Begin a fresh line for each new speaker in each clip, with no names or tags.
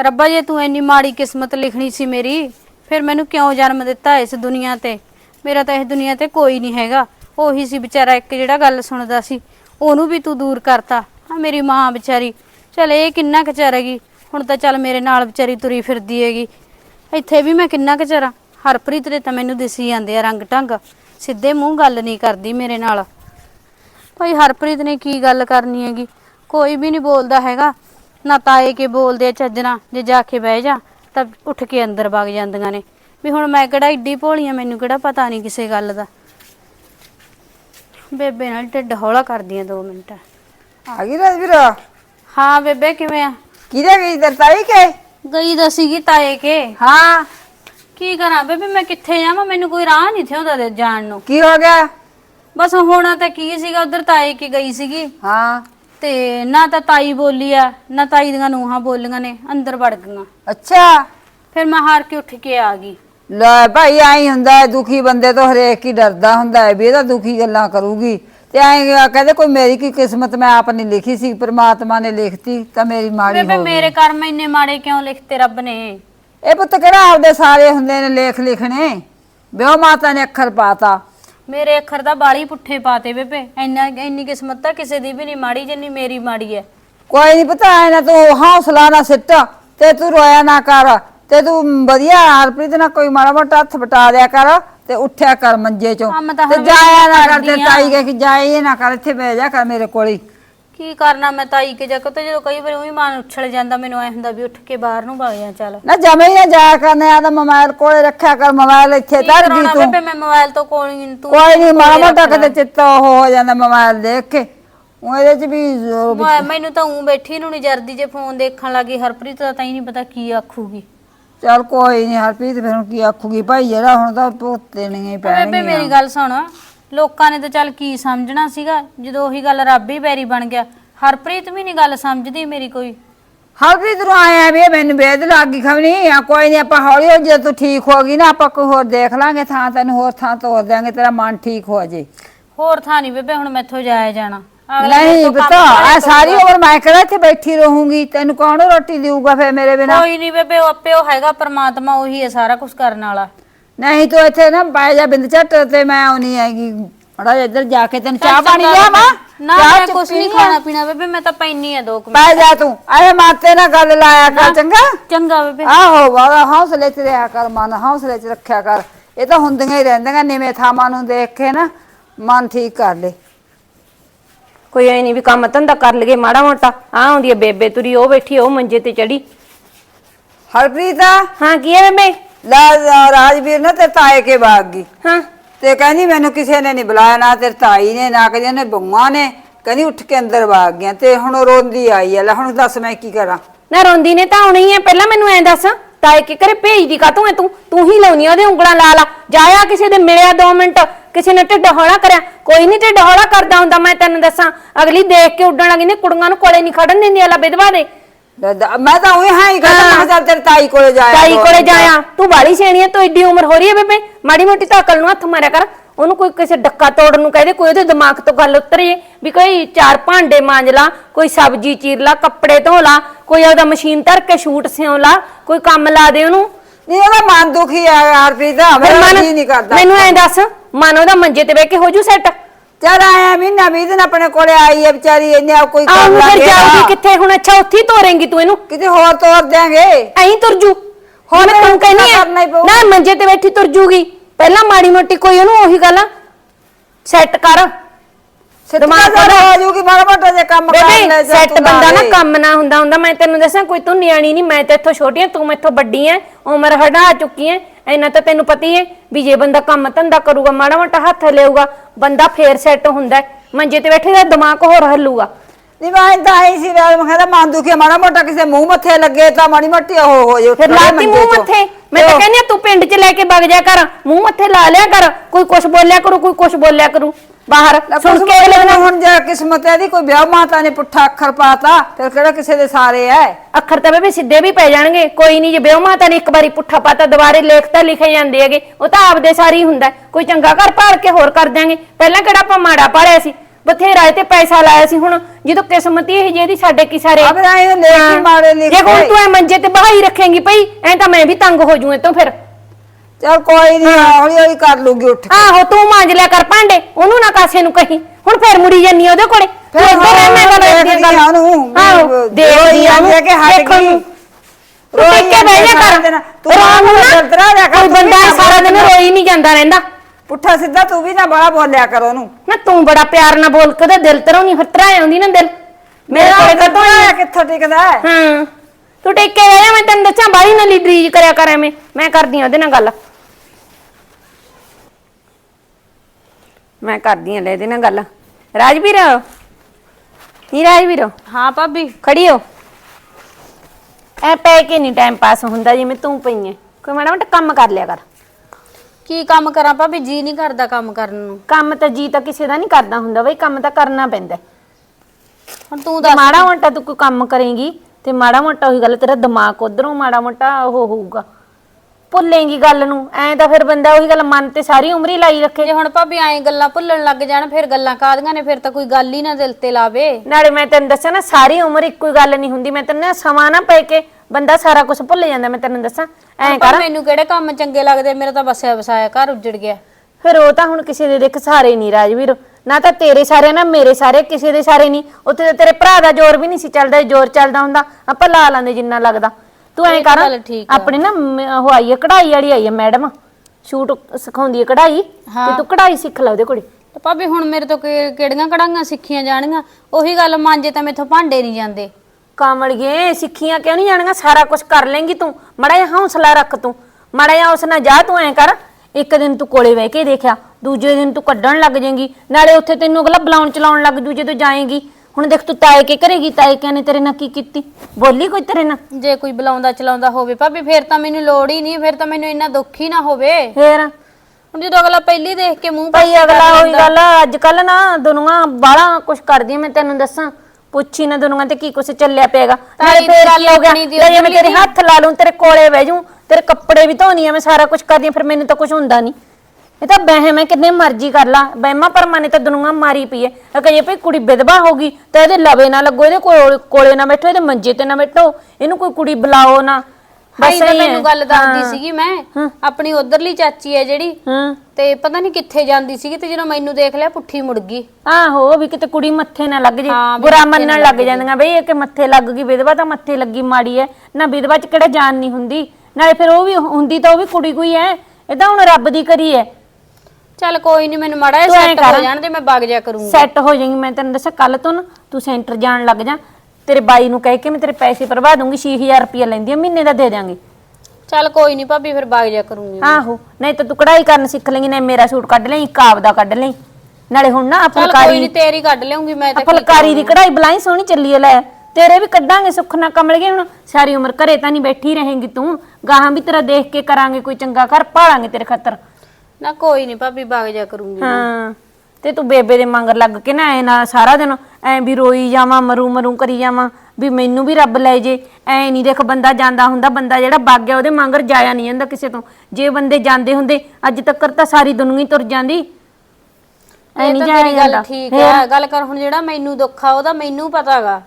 ਰੱਬਾ ਜੇ ਤੂੰ ਇੰਨੀ ਮਾੜੀ ਕਿਸਮਤ ਲਿਖਣੀ ਸੀ ਮੇਰੀ, ਫਿਰ ਮੈਨੂੰ ਕਿਉਂ ਜਨਮ ਦਿੱਤਾ ਇਸ ਦੁਨੀਆ ਤੇ? ਮੇਰਾ ਤਾਂ ਇਸ ਦੁਨੀਆ ਤੇ ਕੋਈ ਨਹੀਂ ਹੈਗਾ। ਉਹੀ ਸੀ ਵਿਚਾਰਾ ਇੱਕ ਜਿਹੜਾ ਗੱਲ ਸੁਣਦਾ ਸੀ। ਉਹਨੂੰ ਵੀ ਤੂੰ ਦੂਰ ਕਰਤਾ। ਆ ਮੇਰੀ ਮਾਂ ਵਿਚਾਰੀ। ਚਲ ਇਹ ਕਿੰਨਾ ਕੁ ਚਿਰ ਹੁਣ ਤਾਂ ਚੱਲ ਮੇਰੇ ਨਾਲ ਵਿਚਾਰੀ ਤੁਰੀ ਫਿਰਦੀ ਹੈਗੀ। ਇੱਥੇ ਵੀ ਮੈਂ ਕਿੰਨਾ ਕੁ ਚਿਰ ਹਰਪ੍ਰੀਤ ਦੇ ਤਾਂ ਮੈਨੂੰ ਦਿਸੀ ਜਾਂਦੇ ਆ ਰੰਗ ਢੰਗ। ਸਿੱਧੇ ਮੂੰਹ ਗੱਲ ਨਹੀਂ ਕਰਦੀ ਮੇਰੇ ਨਾਲ। ਭਾਈ ਹਰਪ੍ਰੀਤ ਨੇ ਕੀ ਗੱਲ ਕਰਨੀ ਹੈਗੀ? ਕੋਈ ਵੀ ਨਹੀਂ ਬੋਲਦਾ ਹੈਗਾ। ਨਾ ਤਾਏ ਕੇ ਬੋਲਦੇ ਆ ਚੱਜਣਾ ਜੇ ਜਾ ਕੇ ਬਹਿ ਜਾ ਤਾਂ ਉੱਠ ਕੇ ਅੰਦਰ ਵਗ ਜਾਂਦੀਆਂ ਨੇ। ਵੀ ਹੁਣ ਮੈਂ ਕਿਹੜਾ ਏਡੀ ਭੋਲੀ ਆ ਮੈਨੂੰ ਕਿਹੜਾ ਪਤਾ ਨਹੀਂ ਕਿਸੇ ਗੱਲ ਦਾ। ਬੇਬੇ ਨਾਲ ਢਿੱਡ ਹੌਲਾ ਕਰਦੀਆਂ 2 ਮਿੰਟ।
ਆ ਗਈ ਰਾਜਵੀਰ
ਹਾਂ ਬੇਬੇ ਕਿਵੇਂ ਆ?
ਕਿਹਦੇ ਗਈ ਦਰਤਾਈ ਕੇ?
ਗਈ ਤਾਂ ਸੀਗੀ ਤਾਏ ਕੇ।
ਹਾਂ।
ਕੀ ਕਰਾਂ ਬੇਬੇ ਮੈਂ ਕਿੱਥੇ ਜਾਵਾਂ? ਮੈਨੂੰ ਕੋਈ ਰਾਹ ਨਹੀਂ ਥਿਉਂਦਾ ਦੇ ਜਾਣ ਨੂੰ।
ਕੀ ਹੋ ਗਿਆ?
ਬਸ ਹੋਣਾ ਤਾਂ ਕੀ ਸੀਗਾ ਉਧਰ ਤਾਏ ਕੇ ਗਈ ਸੀਗੀ।
ਹਾਂ।
ਤੇ ਨਾ ਤਾਂ ਤਾਈ ਬੋਲੀ ਆ ਨਾ ਤਾਈ ਦੀਆਂ ਨੂੰਹਾਂ ਬੋਲੀਆਂ ਨੇ ਅੰਦਰ ਵੜ ਗਈਆਂ।
ਅੱਛਾ।
ਫਿਰ ਮੈਂ ਹਾਰ ਕੇ ਉੱਠ ਕੇ ਆ ਗਈ।
ਲੈ ਭਾਈ ਆਈ ਹੁੰਦਾ ਹੈ ਦੁਖੀ ਬੰਦੇ ਤੋਂ ਹਰੇਕ ਹੀ ਡਰਦਾ ਹੁੰਦਾ ਹੈ ਵੀ ਇਹ ਤਾਂ ਦੁਖੀ ਗੱਲਾਂ ਕਰੂਗੀ। ਤੇ ਐਂ ਕਹਿੰਦੇ ਕੋਈ ਮੇਰੀ ਕੀ ਕਿਸਮਤ ਮੈਂ ਆਪ ਨਹੀਂ ਲਿਖੀ ਸੀ ਪ੍ਰਮਾਤਮਾ ਨੇ ਲਿਖਤੀ ਤਾਂ ਮੇਰੀ ਮਾੜੀ
ਬੇਬੇ
ਹੋ ਗਈ।
ਮੇਰੇ ਕਰਮ ਇੰਨੇ ਮਾੜੇ ਕਿਉਂ ਲਿਖਤੇ ਰੱਬ ਨੇ?
ਇਹ ਪੁੱਤ ਕਿਹੜਾ ਆਪਦੇ ਸਾਰੇ ਹੁੰਦੇ ਨੇ ਲੇਖ ਲਿਖਣੇ? ਬਿਓ ਮਾਤਾ ਨੇ ਅੱਖਰ ਪਾਤਾ।
ਮੇਰੇ ਅੱਖਰ ਦਾ ਬਾਲੀ ਪੁੱਠੇ ਪਾਤੇ ਬੇਬੇ। ਇੰਨਾ ਇੰਨੀ ਕਿਸਮਤ ਤਾਂ ਕਿਸੇ ਦੀ ਵੀ ਨਹੀਂ ਮਾੜੀ ਜਿੰਨੀ ਮੇਰੀ ਮਾੜੀ ਹੈ
ਕੋਈ ਨਹੀਂ ਪਤਾ ਐ ਨਾ ਤੂੰ ਹੌਸਲਾ ਨਾ ਸਿੱਟ ਤੇ ਤੂੰ ਰੋਇਆ ਨਾ ਕਰ ਤੇ ਤੂੰ ਵਧੀਆ ਹਰਪ੍ਰੀਤ ਨਾਲ ਕੋਈ ਮਾੜਾ ਮੋਟਾ ਹੱਥ ਬਟਾ ਦਿਆ ਕਰ ਤੇ ਉੱਠਿਆ ਕਰ ਮੰਜੇ ਚੋਂ।
ਕੰਮ ਤਾਂ
ਤੇ ਜਾਇਆ ਨਾ ਕਰ
ਕਰਦੀ
ਤੇ
ਆਂ।
ਤਾਈ ਕੇ ਜਾਏ ਨਾ ਕਰ ਇੱਥੇ ਬਹਿ ਜਾ ਕਰ ਮੇਰੇ ਕੋਲ ਹੀ।
ਕੀ ਕਰਨਾ ਮੈਂ ਤਾਈ ਕੇ ਜਾ ਕੇ ਤੇ ਜਦੋਂ ਕਈ ਵਾਰ ਉਹੀ ਮਨ ਉੱਛਲ ਜਾਂਦਾ ਮੈਨੂੰ ਐ ਹੁੰਦਾ ਵੀ ਉੱਠ ਕੇ ਬਾਹਰ ਨੂੰ ਵਗ ਜਾ ਚੱਲ।
ਨਾ ਜਮੇ ਹੀ ਨਾ ਜਾਇਆ ਕਰਨੇ ਆ ਤਾਂ ਮੋਬਾਈਲ ਕੋਲੇ ਰੱਖਿਆ ਕਰ ਮੋਬਾਈਲ ਇੱਥੇ ਧਰ
ਕਰਾਉਣਾ
ਤੂੰ।
ਬੇਬੇ ਮੈਂ ਮੋਬਾਈਲ ਤੋਂ ਕੋਲ ਨਹੀਂ ਤੂੰ
ਕੋਈ ਨਹੀਂ ਮਾੜਾ ਮੋਟਾ। ਕਿਤੇ ਚਿੱਤ ਉਹ ਹੋ ਜਾਂਦਾ ਮੋਬਾਈਲ ਦੇਖ ਕੇ। ਉਹ ਇਹਦੇ ਚ ਵੀ ਜ਼ੋਰ ਵੀ-
ਮੈਂ- ਮੈਨੂੰ ਤਾਂ ਉਂ ਬੈਠੀ ਨੂੰ ਨਹੀਂ ਜਰਦੀ ਜੇ ਫੋਨ ਦੇਖਣ ਲੱਗੀ ਹਰਪ੍ਰੀਤ ਦਾ ਤਾਂ ਹੀ ਨਹੀਂ ਪਤਾ ਕੀ ਆਖੂਗੀ।
ਚੱਲ ਕੋਈ ਨਹੀਂ ਹਰਪ੍ਰੀਤ ਫਿਰ ਹੁਣ ਕੀ ਆਖੂਗੀ? ਭਾਈ ਜਿਹੜਾ ਹੁਣ ਤਾਂ ਪੁੱਤੇ ਨਹੀਂ
ਬੇਬੇ
ਪੈਣਗੇ
ਮੇਰੀ ਗੱਲ ਸੁਣ। ਲੋਕਾਂ ਨੇ ਤਾਂ ਚੱਲ ਕੀ ਸਮਝਣਾ ਸੀਗਾ? ਜਦੋਂ ਉਹੀ ਗੱਲ ਰੱਬ ਹੀ ਬੈਰੀ ਬਣ ਗਿਆ। ਹਰਪ੍ਰੀਤ ਵੀ ਨਹੀਂ ਗੱਲ ਸਮਝਦੀ ਮੇਰੀ ਕੋਈ।
ਹਰਪ੍ਰੀਤ ਨੂੰ ਆਇਆ ਵੀ ਇਹ ਮੈਨੂੰ ਵੇਦ ਲੱਗੀ ਖਵਨੀ ਆ ਕੋਈ ਨਹੀਂ ਆਪਾਂ ਹੌਲੀ ਹੌਲੀ ਜੇ ਤੂੰ ਠੀਕ ਹੋ ਗਈ ਨਾ ਆਪਾਂ ਕੋਈ ਹੋਰ ਦੇਖ ਲਾਂਗੇ ਥਾਂ ਤੈਨੂੰ ਹੋਰ ਥਾਂ ਤੋਰ ਦਿਆਂਗੇ ਤੇਰਾ ਮਨ ਠੀਕ ਹੋ ਜੇ।
ਹੋਰ ਥਾਂ ਨਹੀਂ ਬੇਬੇ ਹੁਣ ਮੈਥੋਂ ਜਾਇਆ ਜਾਣਾ। ਅਗਲਾ
ਨਹੀਂ
ਤੋਂ ਕੰਮ
ਪਤਾ
ਕਰੇ
ਆ ਸਾਰੀ ਉਮਰ ਮੈਂ ਕਿਹੜਾ ਇੱਥੇ ਬੈਠੀ ਰਹੂੰਗੀ? ਤੈਨੂੰ ਕੌਣ ਰੋਟੀ ਦੇਊਗਾ ਫਿਰ ਮੇਰੇ ਬਿਨਾ?
ਕੋਈ ਨਹੀਂ ਬੇਬੇ ਉਹ ਆਪੇ ਉਹ ਹੈਗਾ ਪ੍ਰਮਾਤਮਾ ਉਹੀ ਹੈ ਸਾਰਾ ਕੁਝ ਕਰਨ ਵਾਲਾ।
ਨਹੀਂ ਤੂੰ ਇੱਥੇ ਨਾ ਪੈ ਜਾ ਬਿੰਦ ਝੱਟ ਤੇ ਮੈਂ ਆਉਣੀ ਹੈਗੀ। ਮੜਾ ਇੱਧਰ ਜਾ ਕੇ ਤੈਨੂੰ ਚਾਹ ਪਾਣੀ ਲਿਆਵਾਂ।
ਨਾ
ਚਾਹ
ਮੈਂ ਕੁਝ ਨਹੀਂ
ਆ?
ਖਾਣਾ ਪੀਣਾ ਬੇਬੇ ਮੈਂ ਤਾਂ ਪੈਣੀ ਆ ਦੋ ਕੁ
ਪੈ ਜਾ ਤੂੰ। ਆਏ ਮਾਤੇ ਨਾਲ ਗੱਲ ਲਾਇਆ ਕਰ ਚੰਗਾ?
ਚੰਗਾ ਬੇਬੇ।
ਆਹੋ ਬਾਬਾ ਹੌਸਲੇ 'ਚ ਰਿਹਾ ਕਰ ਮਨ ਹੌਸਲੇ 'ਚ ਰੱਖਿਆ ਕਰ। ਇਹ ਤਾਂ ਹੁੰਦੀਆਂ ਹੀ ਰਹਿੰਦੀਆਂ ਨਿਵੇਂ ਥਾਵਾਂ ਨੂੰ ਦੇਖ ਕੇ ਨਾ ਮਨ ਠੀਕ ਕਰ ਲੈ।
ਕੋਈ ਐ ਨਹੀਂ ਵੀ ਕੰਮ ਧੰਦਾ ਕਰ ਲਈਏ ਮਾੜਾ ਮੋਟਾ। ਆ ਆਉਂਦੀ ਐ ਬੇਬੇ ਤੁਰੀ ਉਹ ਬੈਠੀ ਆ, ਉਹ ਮੰਜੇ ਤੇ ਚੜੀ।
ਹਰਪ੍ਰੀਤ?
ਹਾਂ ਕੀ ਐ ਬੇਬੇ?
ਲੈ ਰਾਜਵੀਰ ਨੇ ਤੇ ਤਾਏ ਕੇ ਬਾਗ ਗਈ।
ਹਾਂ।
ਤੇ ਕਹਿੰਦੀ ਮੈਨੂੰ ਕਿਸੇ ਨੇ ਨਹੀਂ ਬੁਲਾਇਆ ਨਾ ਤੇਰੇ ਤਾਈ ਨੇ ਨਾ ਕਿਸੇ ਨੇ ਬੰਮਾ ਨੇ। ਕਹਿੰਦੀ ਉੱਠ ਕੇ ਅੰਦਰ ਵਾਗ ਗਿਆ ਤੇ ਹੁਣ ਉਹ ਰੋਂਦੀ ਆਈ ਹੈ ਲੈ ਹੁਣ ਦੱਸ ਮੈਂ ਕੀ ਕਰਾਂ।
ਨਾ ਰੋਂਦੀ ਨੇ ਤਾਂ ਆਉਣੀ ਐ ਪਹਿਲਾਂ ਮੈਨੂੰ ਐਂ ਦੱਸ ਤਾਏ ਕੇ ਘਰੇ ਭੇਜਦੀ ਕਾਤੋਂ ਐ ਤੂੰ? ਤੂੰ ਹੀ ਲਾਉਣੀ ਆ ਉਹਦੇ ਉਂਗਲਾਂ ਲਾ ਲਾ। ਜਾਇਆ ਕਿਸੇ ਦੇ ਮਿਲਿਆ 2 ਮਿੰਟ ਕਿਸੇ ਨੇ ਢਿੱਡ ਹੌਲਾ ਕਰਿਆ। ਕੋਈ ਨਹੀਂ ਢਿੱਡ ਹੌਲਾ ਕਰਦਾ ਹੁੰਦਾ ਮੈਂ ਤੈਨੂੰ ਦੱਸਾਂ। ਅਗਲੀ ਦੇਖ ਕੇ ਉੱਡਣ ਲੱਗੀ ਨੇ ਕੁੜੀਆਂ ਨੂੰ ਕੋਲੇ ਨਹੀਂ ਖੜਨ ਦਿੰਦੀ ਆਲਾ ਵਿਧਵਾ ਦੇ
ਮੈਂ ਤਾਂ ਉਹੀ ਹਾਂ ਹੀ ਕਹਿੰਦਾ ਮੈਂ ਕਿਹਾ ਚੱਲ ਤੇਰੇ ਤਾਈ ਕੋਲੇ ਜਾਇਆ
ਤਾਈ ਕੋਲੇ। ਜਾਇਆ। ਤੂੰ ਬਾਲੀ ਸਿਆਣੀ ਐ ਤੂੰ ਏਡੀ ਉਮਰ ਹੋ ਰਹੀ ਐ ਬੇਬੇ। ਮਾੜੀ ਮੋਟੀ ਤਾਂ ਅਕਲ ਨੂੰ ਹੱਥ ਮਾਰਿਆ ਕਰ। ਉਹਨੂੰ ਕੋਈ ਕਿਸੇ ਡੱਕਾ ਤੋੜਨ ਨੂੰ ਕਹਦੇ ਕੋਈ ਉਹਦੇ ਦਿਮਾਗ ਤੋਂ ਗੱਲ ਉਤਰੇ। ਵੀ ਕੋਈ ਚਾਰ ਭਾਂਡੇ ਮਾਂਜ ਲਾ ਕੋਈ ਸਬਜ਼ੀ ਚੀਰ ਲਾ ਕੱਪੜੇ ਧੋ ਲਾ ਕੋਈ ਉਹਦਾ ਮਸ਼ੀਨ ਧਰ ਕੇ ਸ਼ੂਟ ਸਿਉਂ ਲਾ ਕੋਈ ਕੰਮ ਲਾ ਦੇ ਉਹਨੂੰ।
ਨਹੀਂ ਉਹਦਾ ਮਨ ਦੁਖੀ ਆ ਹਰਪ੍ਰੀਤ ਦਾ। ਮੇਰਾ
ਮਨ-
ਨਹੀਂ ਕਰਦਾ।
ਮੈਨੂੰ ਐਂ ਦੱਸ ਮਨ ਉਹਦਾ ਮੰਜੇ ਤੇ ਬਹਿ ਕੇ ਹੋ ਜੂ ਸੈੱਟ?
ਚੱਲ ਆਇਆ ਮਹੀਨਾ ਵੀਹ ਦਿਨ ਆਪਣੇ ਕੋਲੇ ਆਈ ਹੈ ਵਿਚਾਰੀ ਇਹਨੇ ਆ ਕੋਈ ਕੰਮ
ਆਉਂ ਫਿਰ
ਲੱਗੇ
ਜਾਊਗੀ ਕਿੱਥੇ? ਹੁਣ ਅੱਛਾ ਉੱਥੇ ਹੀ ਤੋਰੇਂਗੀ ਤੂੰ ਇਹਨੂੰ।
ਕਿਤੇ ਹੋਰ ਤੋਰ ਦਿਆਂਗੇ।
ਐਂ ਤੁਰ ਜੂ। ਹੁਣ
ਫਿਰ
ਤੂੰ ਕਹਿੰਦੀ
ਕਰਨਾ ਹੀ
ਐ
ਪਊ।
ਨਾ ਮੰਜੇ ਤੇ ਬੈਠੀ ਤੁਰ ਜੂਗੀ। ਪਹਿਲਾਂ ਮਾੜੀ ਮੋਟੀ ਕੋਈ ਉਹਨੂੰ ਉਹੀ ਗੱਲ ਸੈੱਟ ਕਰ।
ਦਿਮਾਗ
ਦਿਮਾਗ
ਹੋ ਜਾਊਗੀ ਮਾੜਾ ਮੋਟਾ ਜੇ ਕੰਮ ਕਰ ਲੈ
ਬੇਬੇ
ਜਾਂ
ਸੈੱਟ
ਤੂੰ
ਬੰਦਾ ਨਾ
ਲਾ।
ਕੰਮ ਨਾ ਹੁੰਦਾ ਹੁੰਦਾ। ਮੈਂ ਤੈਨੂੰ ਦੱਸਾਂ ਕੋਈ ਤੂੰ ਨਿਆਣੀ ਨਹੀਂ ਮੈਂ ਤੇ ਇੱਥੋਂ ਛੋਟੀ ਆ ਤੂੰ ਮੈਥੋਂ ਵੱਡੀ ਐ ਉਮਰ ਹਟਾ ਚੁੱਕੀ ਐ ਇੰਨਾ ਤਾਂ ਤੈਨੂੰ ਪਤਾ ਹੀ ਐ ਵੀ ਜੇ ਬੰਦਾ ਕੰਮ ਧੰਦਾ ਕਰੂਗਾ ਮਾੜਾ ਮੋਟਾ ਹੱਥ ਲਏਗਾ ਬੰਦਾ ਫੇਰ ਸੈੱਟ ਹੁੰਦਾ ਹੈ। ਮੰਜੇ ਤੇ ਬੈਠੇ ਦਾ ਦਿਮਾਗ ਹੋਰ ਹੱਲੂਗਾ।
ਨਹੀਂ ਮੈਂ ਤਾਂ ਆਈ ਸੀ ਰਾਜ ਮੈਂ ਕਹਿੰਦਾ ਮਨ ਦੁਖੀ ਆ, ਮਾੜਾ ਮੋਟਾ ਕਿਸੇ ਮੂੰਹ ਮੱਥੇ ਲੱਗੇ ਤਾਂ ਮਾੜੀ ਮੋਟੀ ਉਹ ਹੋ ਜੇ
ਫਿਰ ਲਾਤੀ ਮੂੰਹ ਮੱਥੇ? ਮੈਂ ਤਾਂ ਕਹਿੰਦੀ ਆ ਤੂੰ ਪਿੰਡ 'ਚ ਲੈ ਕੇ ਵਗ ਜਾ ਕਰ ਮੂੰਹ ਮੱਥੇ ਲਾ ਲਿਆ ਕਰ ਕੋਈ ਕੁਛ ਬੋਲਿਆ ਕਰੂ ਕੋਈ ਕੁਛ ਬੋਲਿਆ ਕਰੂ। ਬਾਹਰ ਸੁਣ ਕੇ ਅਗਲੇ ਨੂੰ
ਹੁਣ ਜੇ ਕਿਸਮਤ ਇਹਦੀ ਕੋਈ ਵਿਆਹ ਮਾਤਾ ਨੇ ਪੁੱਠਾ ਅੱਖਰ ਪਾਤਾ ਫਿਰ ਕਿਹੜਾ ਕਿਸੇ ਦੇ ਸਾਰੇ ਐ
ਅੱਖਰ ਤਾਂ ਬੇਬੇ ਸਿੱਧੇ ਵੀ ਪੈ ਜਾਣਗੇ ਕੋਈ ਨਹੀਂ ਜੇ ਬਿਓ ਮਾਤਾ ਨੇ ਇੱਕ ਵਾਰੀ ਪੁੱਠਾ ਪਾਤਾ ਦੁਬਾਰੇ ਲੇਖ ਤਾਂ ਲਿਖੇ ਜਾਂਦੇ ਹੈਗੇ ਉਹ ਤਾਂ ਆਪਦੇ ਸਾਰੀ ਹੁੰਦਾ ਹੈ। ਕੋਈ ਚੰਗਾ ਘਰ ਭਾਲ ਕੇ ਹੋਰ ਕਰ ਦਿਆਂਗੇ ਪਹਿਲਾਂ ਕਿਹੜਾ ਆਪਾਂ ਮਾੜਾ ਪਾਲਿਆ ਸੀ ਬਥੇਰਾ ਇਹ ਤੇ ਪੈਸਾ ਲਾਇਆ ਸੀ ਹੁਣ ਜਦੋਂ ਕਿਸਮਤ ਹੀ ਇਹ ਜਿਹੀ ਸਾਡੇ ਕੀ ਸਾਰੇ
ਅਬ ਨੇ ਲਿਖ
ਹਾਂ।
ਹੀ ਮਾਰੇ ਲਿਖ
ਜੇ ਹੁਣ। ਤੂੰ ਐ ਮੰਜੇ ਤੇ ਬਹਾਈ ਰੱਖੇਂਗੀ ਭਈ ਐ ਤਾਂ ਮੈਂ ਵੀ ਤੰਗ ਹੋ ਜੂ ਇਹ ਤੋਂ ਫਿਰ
ਚਲ ਕੋਈ ਨਹੀਂ ਹੌਲੀ ਹੌਲੀ ਕਰ ਲੂਗੀ ਉੱਠ ਕੇ।
ਆਹੋ ਤੂੰ ਮਾਂਜ ਲਿਆ ਕਰ ਭਾਂਡੇ ਉਹਨੂੰ ਨਾ ਕਾਸੇ ਨੂੰ ਕਹੀ ਹੁਣ ਫੇਰ ਮੁੜੀ ਜਾਨੀ ਆ ਉਹਦੇ ਕੋਲੇ
ਫਿਰ
ਤੂੰ ਉੱਧਰ ਰਹਿ, ਮੈਂ ਗੱਲ
ਦੇਖਦੀ
ਕਰਦੀ ਆ ਗੱਲ।
ਆ ਉਹਨੂੰ,
ਆਹੋ
ਵੀ
ਦੇਖਦੀ ਆ
ਰੋਈ ਜਾਂਦੀ ਆ ਕਿ ਹਟ
ਦੇਖਣ
ਗਈ।
ਨੂੰ। ਤੂੰ
ਰੋਈ
ਟਿਕ ਕੇ ਬਹਿ ਜਾ
ਸਾਰਾ
ਕਰ
ਦਿਨ। ਤੂੰ
ਰੋਣ ਨੂੰ ਨਾ
ਦਰਦਰਾ ਲਿਆ ਕਰ,
ਕੋਈ
ਤੂੰ ਵੀ
ਬੰਦਾ
ਨਾ
ਸਾਰਾ ਦਿਨ
ਬੋਲ।
ਰੋਈ ਨਹੀਂ ਜਾਂਦਾ ਰਹਿੰਦਾ
ਪੁੱਠਾ ਸਿੱਧਾ ਤੂੰ ਵੀ ਨਾ ਬੜਾ ਬੋਲਿਆ ਕਰ ਉਹਨੂੰ
ਨਾ ਤੂੰ ਬੜਾ ਪਿਆਰ ਨਾਲ ਬੋਲ ਕੇ ਦਿਲ ਤਰੋਂ ਨਹੀਂ ਫਤਰਾ ਆਉਂਦੀ ਨਾ ਦਿਲ ਮੇਰੇ ਕੋਲੇ ਤਾਂ ਤੂੰ
ਆਇਆ ਕਿੱਥੋਂ ਟਿਕਦਾ ਹੈ?
ਹਾਂ ਤੂੰ ਟਿਕ ਕੇ ਰਹਿ ਜਾ ਮੈਂ ਤੈਨੂੰ ਦੱਸਾਂ ਬਾਹਲੀ ਨਾ ਲੀਡਰੀਜ ਕਰਿਆ ਕਰ ਐਵੇਂ ਮੈਂ ਕਰਦੀ ਆ ਉਹਦੇ ਨਾਲ ਗੱਲ ਮੈਂ ਕਰਦੀ ਆ ਲੈ ਇਹਦੇ ਨਾਲ ਗੱਲ। ਰਾਜਵੀਰ? ਨੀ ਰਾਜਵੀਰ?
ਹਾਂ ਭਾਬੀ।
ਖੜੀ ਹੋ। ਐ ਪੈ ਕੇ ਨਹੀਂ ਟਾਈਮ ਪਾਸ ਹੁੰਦਾ ਜਿਵੇਂ ਤੂੰ ਪਈ ਐ ਕੋਈ ਮਾੜਾ ਮੋਟਾ ਕੰਮ ਕਰ ਲਿਆ ਕਰ।
ਕੀ ਕੰਮ ਕਰਾਂ ਭਾਬੀ? ਜੀ ਨਹੀਂ ਕਰਦਾ ਕੰਮ ਕਰਨ ਨੂੰ।
ਕੰਮ ਤਾਂ ਜੀ ਤਾਂ ਕਿਸੇ ਦਾ ਨਹੀਂ ਕਰਦਾ ਹੁੰਦਾ ਬਈ ਕੰਮ ਤਾਂ ਕਰਨਾ ਪੈਂਦਾ।
ਹੁਣ ਤੇ ਦੱਸ।
ਮਾੜਾ ਮੋਟਾ ਤੂੰ ਕੋਈ ਕੰਮ ਕਰੇਂਗੀ ਤੇ ਮਾੜਾ ਮੋਟਾ ਉਹੀ ਗੱਲ ਤੇਰਾ ਦਿਮਾਗ ਉਧਰੋਂ ਮਾੜਾ ਮੋਟਾ ਉਹ ਹੋਊਗਾ। ਭੁੱਲੇਂਗੀ ਗੱਲ ਨੂੰ ਐਂ ਤਾਂ ਫਿਰ ਬੰਦਾ ਉਹੀ ਗੱਲ ਮਨ ਤੇ ਸਾਰੀ ਉਮਰ ਹੀ ਲਾਈ ਰੱਖੇ।
ਜੇ ਹੁਣ ਭਾਬੀ ਐਂ ਗੱਲਾਂ ਭੁੱਲਣ ਲੱਗ ਜਾਣ ਫਿਰ ਗੱਲਾਂ ਕਾਦੀਆਂ ਨੇ ਫਿਰ ਤਾਂ ਕੋਈ ਗੱਲ ਹੀ ਨਾ ਦਿਲ ਤੇ ਲਾਵੇ।
ਨਾਲੇ ਮੈਂ ਤੈਨੂੰ ਦੱਸਾਂ ਨਾ ਸਾਰੀ ਉਮਰ ਇੱਕੋ ਹੀ ਗੱਲ ਨਹੀਂ ਹੁੰਦੀ ਮੈਂ ਤੈਨੂੰ ਨਾ ਸਮਾਂ ਨਾ ਪੈ ਕੇ ਬੰਦਾ ਸਾਰਾ ਕੁਝ ਭੁੱਲ ਜਾਂਦਾ ਮੈਂ ਤੈਨੂੰ ਦੱਸਾਂ ਐਂ
ਪਰ
ਕਰ।
ਮੈਨੂੰ ਕਿਹੜੇ ਕੰਮ ਚੰਗੇ ਲੱਗਦੇ ਮੇਰਾ ਤਾਂ ਬਸਿਆ ਵਸਾਇਆ ਘਰ ਉੱਜੜ ਗਿਆ।
ਫਿਰ ਉਹ ਤਾਂ ਹੁਣ ਕਿਸੇ ਦੇ ਦੇਖ ਸਾਰੇ ਨਹੀਂ ਰਾਜਵੀਰ। ਨਾ ਤਾਂ ਤੇਰੇ ਸਾਰੇ ਨਾ ਮੇਰੇ ਸਾਰੇ ਕਿਸੇ ਦੇ ਸਾਰੇ ਨਹੀਂ। ਉੱਥੇ ਤਾਂ ਤੇਰੇ ਭਰਾ ਦਾ ਜ਼ੋਰ ਵੀ ਨਹੀਂ ਸੀ ਚੱਲਦਾ ਜ਼ੋਰ ਚੱਲਦਾ ਹੁੰਦਾ ਆਪਾਂ ਲਾ ਲਾਂਦੇ ਜਿੰਨਾ ਲੱਗਦਾ। ਤੂੰ ਐਂ ਕਰ
ਗੱਲ ਠੀਕ ਆ।
ਆਪਣੇ ਨਾ ਮ- ਉਹ ਆਈ ਹੈ ਕਢਾਈ ਵਾਲੀ ਆਈ ਹੈ ਮੈਡਮ। ਸ਼ੂਟ ਸਿਖਾਉਂਦੀ ਹੈ ਕਢਾਈ ਤੇ ਤੂੰ ਕਢਾਈ ਸਿੱਖ ਲੈ ਉਹਦੇ ਕੋਲੇ।
ਤੇ ਭਾਬੀ ਹੁਣ ਮੇਰੇ ਤੋਂ ਕਿ- ਕਿਹੜੀਆਂ ਕੜਾਈਆਂ ਸਿੱਖੀਆਂ ਜਾਣਗੀਆਂ ਉਹੀ ਗੱਲ ਮਾਂਜੇ ਤਾਂ ਮੇਥੋਂ ਭਾਂਡੇ ਨਹੀਂ ਜਾਂਦੇ।
ਕਾਮੜੀਏ ਸਿੱਖੀਆਂ ਕਿਉਂ ਨਹੀਂ ਜਾਣੀਆਂ? ਸਾਰਾ ਕੁਝ ਕਰ ਲੇਂਗੀ ਤੂੰ। ਮੜਾ ਜਿਹਾ ਹੌਸਲਾ ਰੱਖ ਤੂੰ। ਮੜਾ ਜਿਹਾ ਉਸ ਨਾਲ ਜਾ ਤੂੰ ਐਂ ਕਰ। ਇੱਕ ਦਿਨ ਤੂੰ ਕੋਲੇ ਬਹਿ ਕੇ ਦੇਖਿਆ ਦੂਜੇ ਦਿਨ ਤੂੰ ਕੱਢਣ ਲੱਗ ਜਾਏਂਗੀ। ਨਾਲੇ ਉੱਥੇ ਤੈਨੂੰ ਅਗਲਾ ਬੁਲਾਉਣ ਚਲਾਉਣ ਲੱਗ ਜੂ ਜਦੋਂ ਜਾਏਂਗੀ। ਹੁਣ ਦੇਖ ਤੂੰ ਤਾਏ ਕੇ ਕਰੇਗੀ? ਤਾਏ ਕਿਆ ਨੇ ਤੇਰੇ ਨਾਲ ਕੀ ਕੀਤੀ? ਬੋਲੀ ਕੋਈ ਤੇਰੇ ਨਾਲ?
ਜੇ ਕੋਈ ਬੁਲਾਉਂਦਾ ਚਲਾਉਂਦਾ ਹੋਵੇ ਭਾਬੀ ਫਿਰ ਤਾਂ ਮੈਨੂੰ ਲੋੜ ਹੀ ਨਹੀਂ ਫਿਰ ਤਾਂ ਮੈਨੂੰ ਇੰਨਾ ਦੁੱਖ ਹੀ ਨਾ ਹੋਵੇ।
ਫੇਰ?
ਹੁਣ ਜਦੋਂ ਅਗਲਾ ਪਹਿਲੀ ਦੇਖ ਕੇ ਮੂੰਹ
ਭਈ ਅਗਲਾ ਉਹੀ ਗੱਲ ਅੱਜ ਕੱਲ ਨਾ ਦੁਨੀਆ ਬਾਲਾ ਕੁਝ ਕਰਦੀ ਆ, ਮੈਂ ਤੈਨੂੰ ਦੱਸਾਂ। ਪੁੱਛੀ ਨਾ ਦੁਨੀਆ ਤੇ ਕੀ ਕੁਛ ਚੱਲਿਆ ਪਏਗਾ ਨਾਲੇ ਫੇਰ
ਗੱਲ
ਕੀ ਹੋ ਗਿਆ। ਜੇ ਮੈਂ ਤੇਰੇ ਹੱਥ ਲਾ ਲੂੰ ਤੇਰੇ ਕੋਲੇ ਬਹਿ ਜੂੰ ਤੇਰੇ ਕੱਪੜੇ ਵੀ ਧੋਣੀ ਆ ਮੈਂ ਸਾਰਾ ਕੁਝ ਕਰਦੀ ਆ ਫਿਰ ਮੈਨੂੰ ਤਾਂ ਕੁਝ ਹੁੰਦਾ ਨਹੀਂ। ਇਹ ਤਾਂ ਬਹਿਮ ਹੈ ਕਿੰਨੇ ਮਰਜ਼ੀ ਕਰ ਲਾ। ਬਹਿਮਾ ਪਰਮਾਨੇ ਤਾਂ ਦੁਨੀਆ ਮਾਰੀ ਪਈ ਹੈ। ਅਗਰ ਜੇ ਭਈ ਕੁੜੀ ਵਿਧਵਾ ਹੋ ਗਈ ਤਾਂ ਇਹਦੇ ਲਵੇ ਨਾ ਲੱਗੋ ਇਹਦੇ ਕੋਲ ਕੋਲੇ ਨਾ ਬੈਠੋ ਇਹਦੇ ਮੰਜੇ ਤੇ ਨਾ ਬੈਠੋ। ਇਹਨੂੰ ਕੋਈ ਕੁੜੀ ਬੁਲਾਓ ਨਾ।
ਭਾਈ ਤਾਂ
ਇਹੀ ਹੈ।
ਮੈਨੂੰ ਗੱਲ ਦੱਸਦੀ ਸੀਗੀ ਮੈਂ ਆਪਣੀ ਉਧਰਲੀ ਚਾਚੀ ਹੈ ਜਿਹੜੀ
ਹਾਂ।
ਤੇ ਪਤਾ ਨਹੀਂ ਕਿੱਥੇ ਜਾਂਦੀ ਸੀਗੀ ਤੇ ਜਦੋਂ ਮੈਨੂੰ ਦੇਖ ਲਿਆ ਪੁੱਠੀ ਮੁੜ ਗਈ।
ਆਹੋ ਵੀ ਕਿਤੇ ਕੁੜੀ ਮੱਥੇ ਨਾ ਲੱਗ ਜੇ
ਹਾਂ, ਵੀ
ਬੁਰਾ ਮੰਨਣ ਲੱਗ ਜਾਂਦੀਆਂ ਬਈ ਇਹ ਕਿ ਮੱਥੇ ਲੱਗ ਗਈ ਵਿਧਵਾ ਤਾਂ ਮੱਥੇ ਲੱਗੀ ਮਾੜੀ ਐ ਨਾ ਵਿਧਵਾ ਚ ਕਿਹੜਾ ਜਾਨ ਨਹੀਂ ਹੁੰਦੀ। ਨਾਲੇ ਫਿਰ ਉਹ ਵੀ ਹੁੰਦੀ ਤਾਂ ਉਹ ਵੀ ਕੁੜੀ ਕੋਈ ਐ ਇਹ ਤਾਂ ਹੁਣ ਰੱਬ ਦੀ ਕਰੀ ਐ
ਚੱਲ ਕੋਈ ਨਹੀਂ ਮੈਨੂੰ ਮਾੜਾ ਜਿਹਾ ਸੈੱਟ। ਹੋ ਜਾਣ ਤੇ ਮੈਂ ਵਗ ਜਾ ਕਰੂੰਗੀ।
ਸੈੱਟ ਹੋ ਜਾਏਗੀ ਮੈਂ ਤੈਨੂੰ ਦੱਸਾਂ ਕੱਲ ਤੋਂ ਨਾ ਤੂੰ ਸੈਂਟਰ ਜਾਣ ਲੱਗ ਜਾ। ਤੇਰੇ ਬਾਈ ਨੂੰ ਕਹਿ ਕੇ ਮੈਂ ਤੇਰੇ ਪੈਸੇ ਭਰਵਾ ਦੂੰਗੀ 6000 ਰੁਪਏ ਲੈਂਦੀ ਆ ਮਹੀਨੇ ਦਾ ਦੇ ਦਿਆਂਗੇ।
ਚੱਲ ਕੋਈ ਨਹੀਂ ਭਾਬੀ ਫਿਰ ਵਗ ਜਾ ਕਰੂੰਗੀ
ਆਹੋ ਨਹੀਂ ਤਾਂ ਤੂੰ ਕਢਾਈ ਕਰਨ ਸਿੱਖ ਲੇਂਗੀ ਨਾ ਮੇਰਾ ਸੂਟ ਕੱਢ ਲਈ ਕਾਬ ਦਾ ਕੱਢ ਲਈ। ਨਾਲੇ ਹੁਣ ਨਾ
ਚੱਲ ਕੋਈ
ਫੁਲਕਾਰੀ
ਨਹੀਂ ਤੇਰੀ ਕੱਢ ਲਿਆਉਂਗੀ ਮੈਂ ਤਾਂ
ਫੁਲਕਾਰੀ ਦੀ ਕਢਾਈ ਬਲਾਈ ਸੋਹਣੀ ਚੱਲੀ ਐ ਲੈ। ਤੇਰੇ ਵੀ ਕੱਢਾਂਗੇ ਸੁੱਖ ਨਾ ਕਮਲ ਗਏ ਹੁਣ। ਸਾਰੀ ਉਮਰ ਘਰੇ ਤਾਂ ਨਹੀਂ ਬੈਠੀ ਰਹੇਂਗੀ ਤੂੰ। ਗਾਹਾਂ ਵੀ ਤੇਰਾ ਦੇਖ ਕੇ ਕਰਾਂਗੇ ਕੋਈ ਚੰਗਾ ਘਰ ਭਾਲਾਂਗੇ ਤੇਰੇ ਖਾਤਰ।
ਨਾ ਕੋਈ ਨਹੀਂ ਭਾਬੀ ਵਗ ਜਾ ਕਰੂੰਗੀ
ਹਾਂ ਤੇ ਤੂੰ ਬੇਬੇ ਦੇ ਮੰਗਰ ਲੱਗ ਕੇ ਨਾ ਐ ਨਾ ਸਾਰਾ ਦਿਨ ਐ ਵੀ ਰੋਈ ਜਾਵਾਂ ਮਰੂ ਮਰੂ ਕਰੀ ਜਾਵਾਂ ਵੀ ਮੈਨੂੰ ਵੀ ਰੱਬ ਲੈ ਜੇ। ਐ ਨਹੀਂ ਦੇਖ ਬੰਦਾ ਜਾਂਦਾ ਹੁੰਦਾ ਬੰਦਾ ਜਿਹੜਾ ਵਗ ਗਿਆ ਉਹਦੇ ਮੰਗਰ ਜਾਇਆ ਨਹੀਂ ਜਾਂਦਾ ਕਿਸੇ ਤੋਂ। ਜੇ ਬੰਦੇ ਜਾਂਦੇ ਹੁੰਦੇ ਅੱਜ ਤੱਕ ਤਾਂ ਸਾਰੀ ਦੁਨੀਆ ਹੀ ਤੁਰ ਜਾਂਦੀ। ਐ ਨਹੀਂ ਜਾਇਆ ਜਾਂਦਾ।
ਠੀਕ ਹੈ। ਗੱਲ ਕਰ ਹੁਣ ਜਿਹੜਾ ਮੈਨੂੰ ਦੁੱਖ ਆ ਉਹਦਾ ਮੈਨੂੰ ਪਤਾਗਾ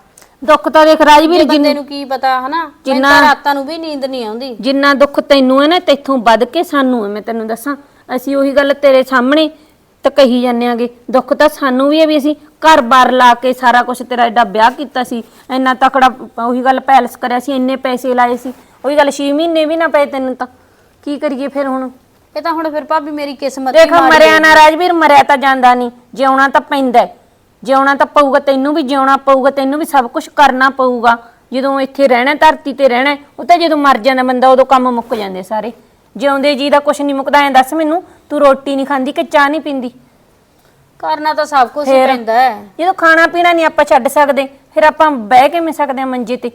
ਦੁੱਖ ਤਾਂ ਦੇਖ ਰਾਜਵੀਰ
ਬੰਦੇ ਨੂੰ ਕੀ ਪਤਾ ਹਨਾ?
ਜਿੰਨਾ-
ਰਾਤਾਂ ਨੂੰ ਵੀ ਨੀਂਦ ਨਹੀਂ ਆਉਂਦੀ।
ਜਿੰਨਾ ਦੁੱਖ ਤੈਨੂੰ ਹੈ ਨਾ ਤੈਥੋਂ ਵੱਧ ਕੇ ਸਾਨੂੰ ਹੈ। ਮੈਂ ਤੈਨੂੰ ਦੱਸਾਂ ਅਸੀਂ ਉਹੀ ਗੱਲ ਤੇਰੇ ਸਾਹਮਣੇ ਤਾਂ ਕਹੀ ਜਾਂਦੇ ਆਂਗੇ। ਦੁੱਖ ਤਾਂ ਸਾਨੂੰ ਵੀ ਹੈ ਵੀ ਅਸੀਂ ਘਰ-ਬਾਰ ਲਾ ਕੇ ਸਾਰਾ ਕੁਝ ਤੇਰਾ ਐਡਾ ਵਿਆਹ ਕੀਤਾ ਸੀ। ਇੰਨਾ ਤਕੜਾ ਉਹੀ ਗੱਲ ਪੈਲਸ ਕਰਿਆ ਸੀ ਇੰਨੇ ਪੈਸੇ ਲਾਏ ਸੀ। ਉਹੀ ਗੱਲ 6 ਮਹੀਨੇ ਵੀ ਨਾ ਪਏ ਤੈਨੂੰ ਤਾਂ। ਕੀ ਕਰੀਏ ਫਿਰ ਹੁਣ?
ਇਹ ਤਾਂ ਹੁਣ ਫਿਰ ਭਾਬੀ ਮੇਰੀ ਕਿਸਮਤ ਹੀ
ਦੇਖ
ਮਾੜੀ
ਮਰਿਆ ਨਾ ਰਾਜਵੀਰ ਮਰਿਆ ਤਾਂ ਜਾਂਦਾ ਨਹੀਂ। ਜਿਉਣਾ ਤਾਂ ਪੈਂਦਾ ਹੈ। ਜਿਉਣਾ ਤਾਂ ਪਊਗਾ ਤੈਨੂੰ ਵੀ ਜਿਉਣਾ ਪਊਗਾ ਤੈਨੂੰ ਵੀ ਸਭ ਕੁਝ ਕਰਨਾ ਪਊਗਾ। ਜਦੋਂ ਇੱਥੇ ਰਹਿਣਾ ਧਰਤੀ ਤੇ ਰਹਿਣਾ ਉਹ ਤਾਂ ਜਦੋਂ ਮਰ ਜਾਂਦਾ ਬੰਦਾ ਉਦੋਂ ਕੰਮ ਮੁੱਕ ਜਾਂਦੇ ਸਾਰੇ। ਜਿਉਂਦੇ ਜੀ ਦਾ ਕੁਝ ਨਹੀਂ ਮੁੱਕਦਾ ਐਂ ਦੱਸ ਮੈਨੂੰ ਤੂੰ ਰੋਟੀ ਨਹੀਂ ਖਾਂਦੀ ਕਿ ਚਾਹ ਨਹੀਂ ਪੀਂਦੀ?
ਕਰਨਾ ਤਾਂ ਸਭ ਕੁਝ ਹੀ
ਫੇਰ?
ਪੈਂਦਾ ਹੈ।
ਜਦੋਂ ਖਾਣਾ ਪੀਣਾ ਨਹੀਂ ਆਪਾਂ ਛੱਡ ਸਕਦੇ ਫਿਰ ਆਪਾਂ ਬਹਿ ਕੇ ਮਿਲ ਸਕਦੇ ਆ ਮੰਜੇ ਤੇ?